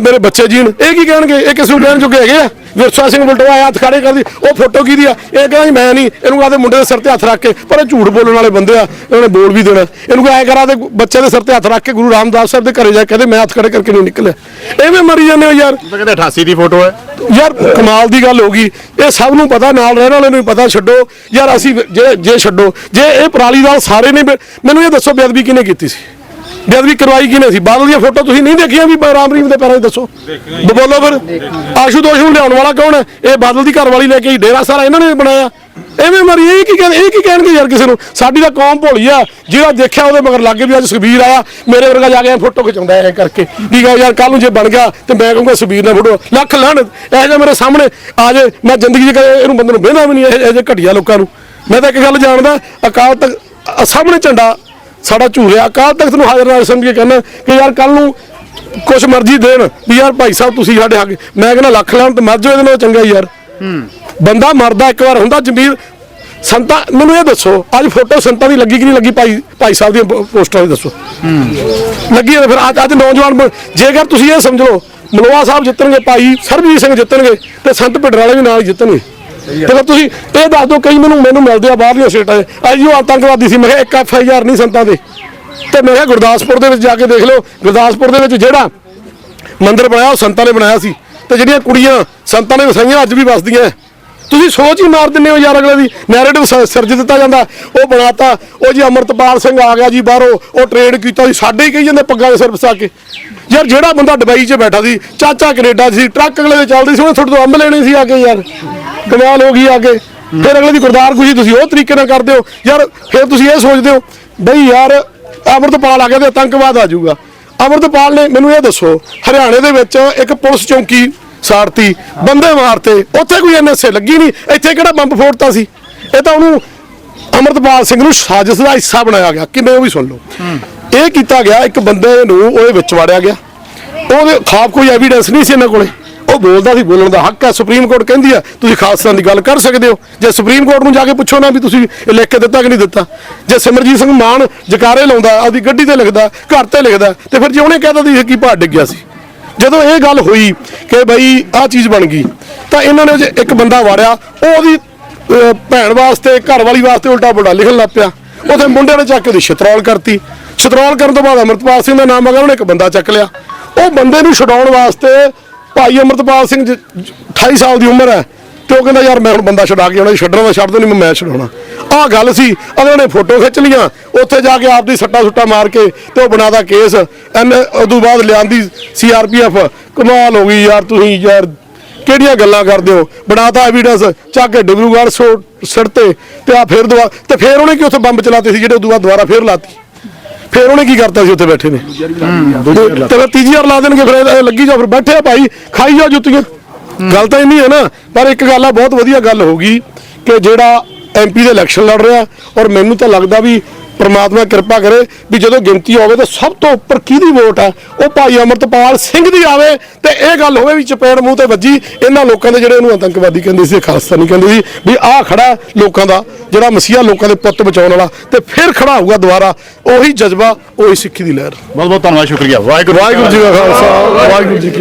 [SPEAKER 1] ਮੇਰੇ ਬੱਚੇ ਜੀਣ। ਇਹ ਕੀ ਕਹਿਣਗੇ? ਇਹ ਕਿਸੇ ਨੂੰ ਕਹਿਣ ਜੋਗੇ ਹੈਗੇ ਆ? ਵਿਰਸਾ ਸਿੰਘ ਆਇਆ ਹੱਥ ਖੜੇ ਕਰਦੀ ਉਹ ਫੋਟੋ ਕੀ ਦੀ ਆ? ਇਹ ਕਹਿੰਦਾ ਮੈਂ ਨਹੀਂ। ਇਹਨੂੰ ਕਹਦੇ ਮੁੰਡੇ ਦੇ ਸਿਰ ਤੇ ਹੱਥ ਰੱਖ ਕੇ ਪਰ ਇਹ ਝੂਠ ਬੋਲਣ ਵਾਲੇ ਬੰਦੇ ਆ ਇਹਨਾਂ ਨੇ ਬੋਲ ਵੀ ਦੇਣਾ। ਇਹਨੂੰ ਕਹੇ ਕਰਾ ਤੇ ਬੱਚੇ ਦੇ ਸਿਰ ਤੇ ਹੱਥ ਰੱਖ ਕੇ ਗੁਰੂ ਰਾਮਦਾਸ ਸਾਹਿਬ ਦੇ ਘਰੇ ਜਾ ਕੇ ਕਹਿੰਦੇ ਮੈਂ ਹੱਥ ਖੜੇ ਕਰਕੇ ਨਹੀਂ ਨਿਕਲਿਆ। ਐਵੇਂ ਮਰੀ ਜਾਂਦੇ ਹੋ ਯਾਰ।
[SPEAKER 2] ਕਹਿੰਦੇ 88 ਦੀ ਫੋਟੋ ਹੈ।
[SPEAKER 1] ਯਾਰ ਕਮਾਲ ਦੀ ਗੱਲ ਹੋ ਗਈ। ਇਹ ਸਭ ਨੂੰ ਪਤਾ ਨਾਲ ਰਹਿਣ ਵਾਲੇ ਨੂੰ ਪਤਾ ਛੱਡੋ। ਯਾਰ ਅਸੀਂ ਜੇ ਜੇ ਛੱਡੋ। ਜੇ ਇਹ ਪਰਾਲੀ ਨਾਲ ਸਾਰੇ ਨੇ ਮੈਨੂੰ ਇਹ ਦੱਸੋ ਬੇਅਦਬੀ ਕਿਹਨੇ ਕੀਤੀ ਸੀ? ਬੇਅਦਬੀ ਕਰਵਾਈ ਕਿਹਨੇ ਸੀ ਬਾਦਲ ਦੀਆਂ ਫੋਟੋ ਤੁਸੀਂ ਨਹੀਂ ਦੇਖੀਆਂ ਵੀ ਰਾਮ ਰੀਮ ਦੇ ਪੈਰਾਂ 'ਚ ਦੱਸੋ। ਬੋਲੋ ਫਿਰ। ਆਸ਼ੂਤੋਸ਼ ਨੂੰ ਲਿਆਉਣ ਵਾਲਾ ਕੌਣ ਹੈ? ਇਹ ਬਾਦਲ ਦੀ ਘਰ ਵਾਲੀ ਲੈ ਕੇ ਆਈ, ਡੇਰਾ ਸਾਰਾ ਇਹਨਾਂ ਨੇ ਬਣਾਇਆ। ਐਵੇਂ ਮਰੀ ਇਹ ਕੀ ਕਹਿੰਦੇ ਇਹ ਕੀ ਕਹਿਣਗੇ ਯਾਰ ਕਿਸੇ ਨੂੰ? ਸਾਡੀ ਤਾਂ ਕੌਮ ਭੋਲੀ ਆ। ਜਿਹੜਾ ਦੇਖਿਆ ਉਹਦੇ ਮਗਰ ਲੱਗੇ ਵੀ ਅੱਜ ਸੁਖਬੀਰ ਆਇਆ। ਮੇਰੇ ਵਰਗਾ ਜਾ ਕੇ ਫੋਟੋ ਖਿਚਾਉਂਦਾ ਐ ਕਰਕੇ। ਕੀ ਕਹਾਂ ਯਾਰ ਕੱਲ ਨੂੰ ਜੇ ਬਣ ਗਿਆ ਤੇ ਮੈਂ ਕਹੂੰਗਾ ਸੁਖਬੀਰ ਨੇ ਫੋਟੋ। ਲੱਖ ਲੈਣ ਇਹ ਜਿਹਾ ਮੇਰੇ ਸਾਹਮਣੇ ਆ ਜੇ ਮੈਂ ਜ਼ਿੰਦਗੀ 'ਚ ਕਦੇ ਇਹਨੂੰ ਬੰਦੇ ਨੂੰ ਵੇਹਦਾ ਵੀ ਨਹੀਂ ਇਹ ਜਿਹੇ ਘਟੀਆ ਲੋਕਾਂ ਨੂੰ। ਮੈਂ ਤਾਂ ਇੱਕ ਗੱਲ ਜਾਣਦਾ ਅਕਾਲ ਤਖਤ ਸਾਹਮਣੇ ਝੰਡਾ ਸਾਡਾ ਝੂਰਿਆ ਅਕਾਲ ਤਖਤ ਨੂੰ ਹਾਜ਼ਰ ਨਾਲ ਸਮਝ ਕੇ ਕਹਿੰਦਾ ਕਿ ਯਾਰ ਕੱਲ ਨੂੰ ਕੁਛ ਮਰਜ਼ੀ ਦੇਣ। ਵੀ ਯਾਰ ਭਾਈ ਸਾਹਿਬ, ਤੁਸੀਂ ਸਾਡੇ ਹੱਕ ਮੈਂ ਕਹਿੰਦਾ ਲੱਖ ਲੈਣ ਤੇ ਮਰ ਜਾਓ, ਇਹਦੇ ਨਾਲ ਚੰਗਾ ਯਾਰ। ਬੰਦਾ ਮਰਦਾ ਇੱਕ ਵਾਰ ਹੁੰਦਾ ਜ਼ਮੀਰ ਸੰਤਾਂ, ਮੈਨੂੰ ਇਹ ਦੱਸੋ, ਅੱਜ ਫੋਟੋ ਸੰਤਾਂ ਦੀ ਲੱਗੀ ਕਿ ਨਹੀਂ ਲੱਗੀ? ਭਾਈ ਭਾਈ ਸਾਹਿਬ ਦੀਆਂ ਪੋਸਟਰਾਂ ਦੀ ਦੱਸੋ। ਲੱਗੀ ਹੈ ਫਿਰ ਅੱਜ ਅੱਜ ਨੌਜਵਾਨ ਜੇਕਰ ਤੁਸੀਂ ਇਹ ਸਮਝ ਲਓ ਮਲੋਆ ਸਾਹਿਬ ਜਿੱਤਣਗੇ, ਭਾਈ ਸਰਬਜੀਤ ਸਿੰਘ ਜਿੱਤਣਗੇ ਤੇ ਸੰਤ ਭਿੱਡਰ ਵਾਲੇ ਵੀ ਨਾਲ ਹੀ ਜਿੱਤਣਗੇ। ਤੇ ਫਿਰ ਤੁਸੀਂ ਇਹ ਦੱਸ ਦਿਓ ਕਈ ਮੈਨੂੰ ਮੈਨੂੰ ਮਿਲਦੇ ਆ ਬਾਹਰਲੀਆਂ ਸਟੇਟਾਂ 'ਚ। ਅੱਜ ਉਹ ਆਤੰਕਵਾਦੀ ਸੀ, ਮੈਂ ਕਿਹਾ ਇੱਕ ਐਫ ਆਈ ਆਰ ਨਹੀਂ ਸੰਤਾਂ ਦੇ। ਤੇ ਮੈਂ ਕਿਹਾ ਗੁਰਦਾਸਪੁਰ ਦੇ ਵਿੱਚ ਜਾ ਕੇ ਦੇਖ ਲਓ। ਗੁਰਦਾਸਪੁਰ ਦੇ ਵਿੱਚ ਜਿਹੜਾ ਮੰਦਿਰ ਬਣਾਇਆ, ਉਹ ਸੰਤਾਂ ਨੇ ਬਣਾਇਆ ਸੀ। ਤੇ ਜਿਹੜੀਆਂ ਕੁੜੀਆਂ ਸੰਤਾਂ ਨੇ ਵਸਾਈਆਂ, ਅੱਜ ਵੀ ਵਸਦੀਆਂ ਤੁਸੀਂ ਸੋਚ ਹੀ ਮਾਰ ਦਿੰਦੇ ਹੋ ਯਾਰ ਅਗਲੇ ਦੀ। ਨੈਰੇਟਿਵ ਸਿਰਜ ਦਿੱਤਾ ਜਾਂਦਾ। ਉਹ ਬਣਾਤਾ। ਉਹ ਜੀ ਅਮਰਤਪਾਲ ਸਿੰਘ ਆ ਗਿਆ ਜੀ ਬਾਹਰੋਂ। ਉਹ ਟ੍ਰੇਡ ਕੀਤਾ ਸੀ ਸਾਡੇ ਹੀ ਕਹੀ ਜਾਂਦੇ ਪੱਗਾਂ ਦੇ ਸਿਰ ਫਸਾ ਕੇ। ਯਾਰ ਜਿਹੜਾ ਬੰਦਾ ਦੁਬਈ 'ਚ ਬੈਠਾ ਸੀ, ਚਾਚਾ ਕੈਨੇਡਾ 'ਚ ਸੀ, ਟਰੱਕ ਅਗਲੇ ਦੇ ਚੱਲਦੇ ਸੀ, ਉਹਨੇ ਤੁਹਾਡੇ ਤੋਂ ਅੰਬ ਲੈਣੇ ਸੀ ਆ ਕੇ ਯਾਰ। ਕਮਾਲ ਹੋ ਗਈ ਆ ਕੇ। ਫਿਰ ਅਗਲੇ ਦੀ ਗੁਰਦਾਰ ਖੁਸ਼ੀ ਤੁਸੀਂ ਉਹ ਤਰੀਕੇ ਨਾਲ ਕਰਦੇ ਹੋ। ਯਾਰ, ਫਿਰ ਤੁਸੀਂ ਇਹ ਸੋਚਦੇ ਹੋ, ਬਈ ਯਾਰ, ਅਮਰਤਪਾਲ ਆ ਗਿਆ ਤੇ ਆਤੰਕਵਾਦ ਆ ਜਾਊਗਾ। ਅਮਰਤਪਾਲ ਨੇ ਮੈਨੂੰ ਇਹ ਦੱਸੋ, ਹਰਿਆਣੇ ਦੇ ਵਿੱਚ ਇੱਕ ਪੁਲਿਸ ਚੌਂਕੀ ਸਾੜਤੀ, ਬੰਦੇ ਮਾਰਤੇ, ਉੱਥੇ ਕੋਈ ਐਨਐਸਏ ਲੱਗੀ ਨਹੀਂ, ਇੱਥੇ ਕਿਹੜਾ ਬੰਬ ਫੋੜਤਾ ਸੀ? ਇਹ ਤਾਂ ਉਹਨੂੰ ਅਮਰਤਪਾਲ ਸਿੰਘ ਨੂੰ ਸਾਜ਼ਿਸ਼ ਦਾ ਹਿੱਸਾ ਬਣਾਇਆ ਗਿਆ ਕਿਵੇਂ ਉਹ ਵੀ ਸੁਣ ਲਓ। ਇਹ ਕੀਤਾ ਗਿਆ, ਇੱਕ ਬੰਦੇ ਨੂੰ ਉਹਦੇ ਵਿੱਚ ਵਾੜਿਆ ਗਿਆ। ਉਹਦੇ ਖਾਪ ਕੋਈ ਐਵੀਡੈਂਸ ਨਹੀਂ ਸੀ ਇਹਨਾਂ ਕੋਲੇ। ਉਹ ਬੋਲਦਾ ਸੀ ਬੋਲਣ ਦਾ ਹੱਕ ਹੈ, ਸੁਪਰੀਮ ਕੋਰਟ ਕਹਿੰਦੀ ਆ ਤੁਸੀਂ ਖਾਲਸਾ ਦੀ ਗੱਲ ਕਰ ਸਕਦੇ ਹੋ। ਜੇ ਸੁਪਰੀਮ ਕੋਰਟ ਨੂੰ ਜਾ ਕੇ ਪੁੱਛੋ ਨਾ ਵੀ ਤੁਸੀਂ ਇਹ ਲਿਖ ਕੇ ਦਿੱਤਾ ਕਿ ਨਹੀਂ ਦਿੱਤਾ। ਜੇ ਸਿਮਰਜੀਤ ਸਿੰਘ ਮਾਨ ਜਕਾਰੇ ਲਾਉਂਦਾ, ਆਪਦੀ ਗੱਡੀ ਤੇ ਲਿਖਦਾ, ਘਰ ਤੇ ਲਿਖਦਾ, ਤੇ ਫਿਰ ਜੇ ਉਹਨੇ ਕਹਿਤਾ ਤੁਸੀਂ ਕੀ ਭਾੜ ਡਿੱਗਿਆ ਸੀ? ਜਦੋਂ ਇਹ ਗੱਲ ਹੋਈ ਕਿ ਬਈ ਆਹ ਚੀਜ਼ ਬਣ ਗਈ, ਤਾਂ ਇਹਨਾਂ ਨੇ ਜੇ ਇੱਕ ਬੰਦਾ ਵਾੜਿਆ, ਉਹ ਉਹਦੀ ਭੈਣ ਵਾਸਤੇ, ਘਰ ਵਾਲੀ ਵਾਸਤੇ ਉਲਟਾ ਪੁਲਟਾ ਲਿਖਣ ਲੱਗ ਪਿਆ। ਉਹਦੇ ਮੁੰਡੇ ਨੇ ਚੱਕ ਕੇ ਉਹਦੀ ਛਤਰੌਲ ਕਰਤੀ। ਛਤਰੌਲ ਕਰਨ ਤੋਂ ਬਾਅਦ ਅਮਰਤਪਾਲ ਸਿੰਘ ਦਾ ਨਾਮ ਮਗਰ ਉਹਨੇ ਇੱਕ ਬੰਦਾ ਚੱਕ ਲਿਆ। ਉਹ ਬੰਦੇ ਨੂੰ ਛਡਾਉਣ ਵਾਸਤੇ ਭਾਈ ਅਮਰਤਪਾਲ ਸਿੰਘ ਜ- ਜ- 28 ਸਾਲ ਦੀ ਉਮਰ ਹੈ ਤੇ ਉਹ ਕਹਿੰਦਾ, ਯਾਰ ਮੈਂ ਹੁਣ ਬੰਦਾ ਛਡਾ ਕੇ ਆਉਣਾ ਛੱਡਣਾ ਤਾਂ ਛੱਡ ਦੋ, ਨਹੀਂ ਮੈਂ ਮੈਚ ਛਡਾਉਣਾ। ਆਹ ਗੱਲ ਸੀ, ਅਗਲੇ ਨੇ ਫੋਟੋ ਖਿੱਚ ਲੀਆਂ ਉੱਥੇ ਜਾ ਕੇ ਆਪਦੀ ਸੱਟਾ ਸੁੱਟਾ ਮਾਰ ਕੇ ਤੇ ਉਹ ਬਣਾਦਾ ਕੇਸ। ਐਨ ਉਦੋਂ ਬਾਅਦ ਲਿਆਂਦੀ ਸੀਆਰਪੀਐਫ ਕਮਾਲ ਹੋ ਗਈ ਯਾਰ ਤੁਸੀਂ ਯਾਰ, ਕਿਹੜੀਆਂ ਗੱਲਾਂ ਕਰਦੇ ਹੋ? ਬਣਾਤਾ ਐਵੀਡੈਂਸ ਚੱਕ ਕੇ ਡਿਬਰੂਗੜ੍ਹ ਸੋ ਸਿਰ ਤੇ ਤੇ ਆ ਫੇਰ ਦੁਆ ਤੇ ਫੇਰ ਉਹਨੇ ਕਿ ਉੱਥੇ ਬੰਬ ਚਲਾਤੇ ਸੀ ਜਿਹੜੇ ਉਦੋਂ ਬਾਅਦ ਦੁਬਾਰਾ ਫੇਰ ਲਾਤੀ? ਫਿਰ ਉਹਨੇ ਕੀ ਕਰਤਾ ਸੀ ਉੱਥੇ ਬੈਠੇ ਨੇ? ਤੇ ਫਿਰ ਤੀਜੀ ਵਾਰ ਲਾ ਦੇਣਗੇ ਫਿਰ ਇਹ- ਲੱਗੀ ਜਾ ਫਿਰ ਬੈਠੇ ਆ ਭਾਈ ਖਾਈ ਜਾ ਜੁੱਤੀਆਂ। ਗੱਲ ਤਾਂ ਇੰਨੀ ਹੈ ਨਾ ਪਰ ਇੱਕ ਗੱਲ ਆ ਬਹੁਤ ਵਧੀਆ ਗੱਲ ਹੋ ਗਈ ਕਿ ਜਿਹੜਾ ਐਮਪੀ ਦੇ ਇਲੈਕਸ਼ਨ ਲੜ ਰਿਹਾ ਔਰ ਮੈਨੂੰ ਤਾਂ ਲੱਗਦਾ ਵੀ ਪ੍ਰਮਾਤਮਾ ਕਿਰਪਾ ਕਰੇ ਵੀ ਜਦੋਂ ਗਿਣਤੀ ਹੋਵੇ ਤਾਂ ਸਭ ਤੋਂ ਉੱਪਰ ਕਿਹਦੀ ਵੋਟ ਹੈ ਉਹ ਭਾਈ ਅਮਰਤਪਾਲ ਸਿੰਘ ਦੀ ਆਵੇ ਤੇ ਇਹ ਗੱਲ ਹੋਵੇ ਵੀ ਚਪੇੜ ਮੂੰਹ ਤੇ ਵੱਜੀ ਇਹਨਾਂ ਲੋਕਾਂ ਦੇ ਜਿਹੜੇ ਉਹਨੂੰ ਆਤੰਕਵਾਦੀ ਕਹਿੰਦੇ ਸੀ ਖਾਲਸਤਾਨੀ ਕਹਿੰਦੇ ਸੀ ਵੀ ਆਹ ਖੜਾ ਲੋਕਾਂ ਦਾ ਜਿਹੜਾ ਮਸੀਹਾ ਲੋਕਾਂ ਦੇ ਪੁੱਤ ਬਚਾਉਣ ਵਾਲਾ ਤੇ ਫਿਰ ਖੜਾ ਹੋਊਗਾ ਦੁਬਾਰਾ ਉਹੀ ਜਜ਼ਬਾ ਉਹੀ ਸਿੱਖੀ ਦੀ ਲਹਿਰ।
[SPEAKER 2] ਬਹੁਤ ਬਹੁਤ ਧੰਨਵਾਦ ਸ਼ੁਕਰੀਆ। ਵਾਹਿਗੁਰੂ
[SPEAKER 1] ਵਾਹਿਗੁਰੂ ਜੀ ਕਾ ਖਾਲਸਾ। ਵਾਹਿਗੁਰੂ ਜੀ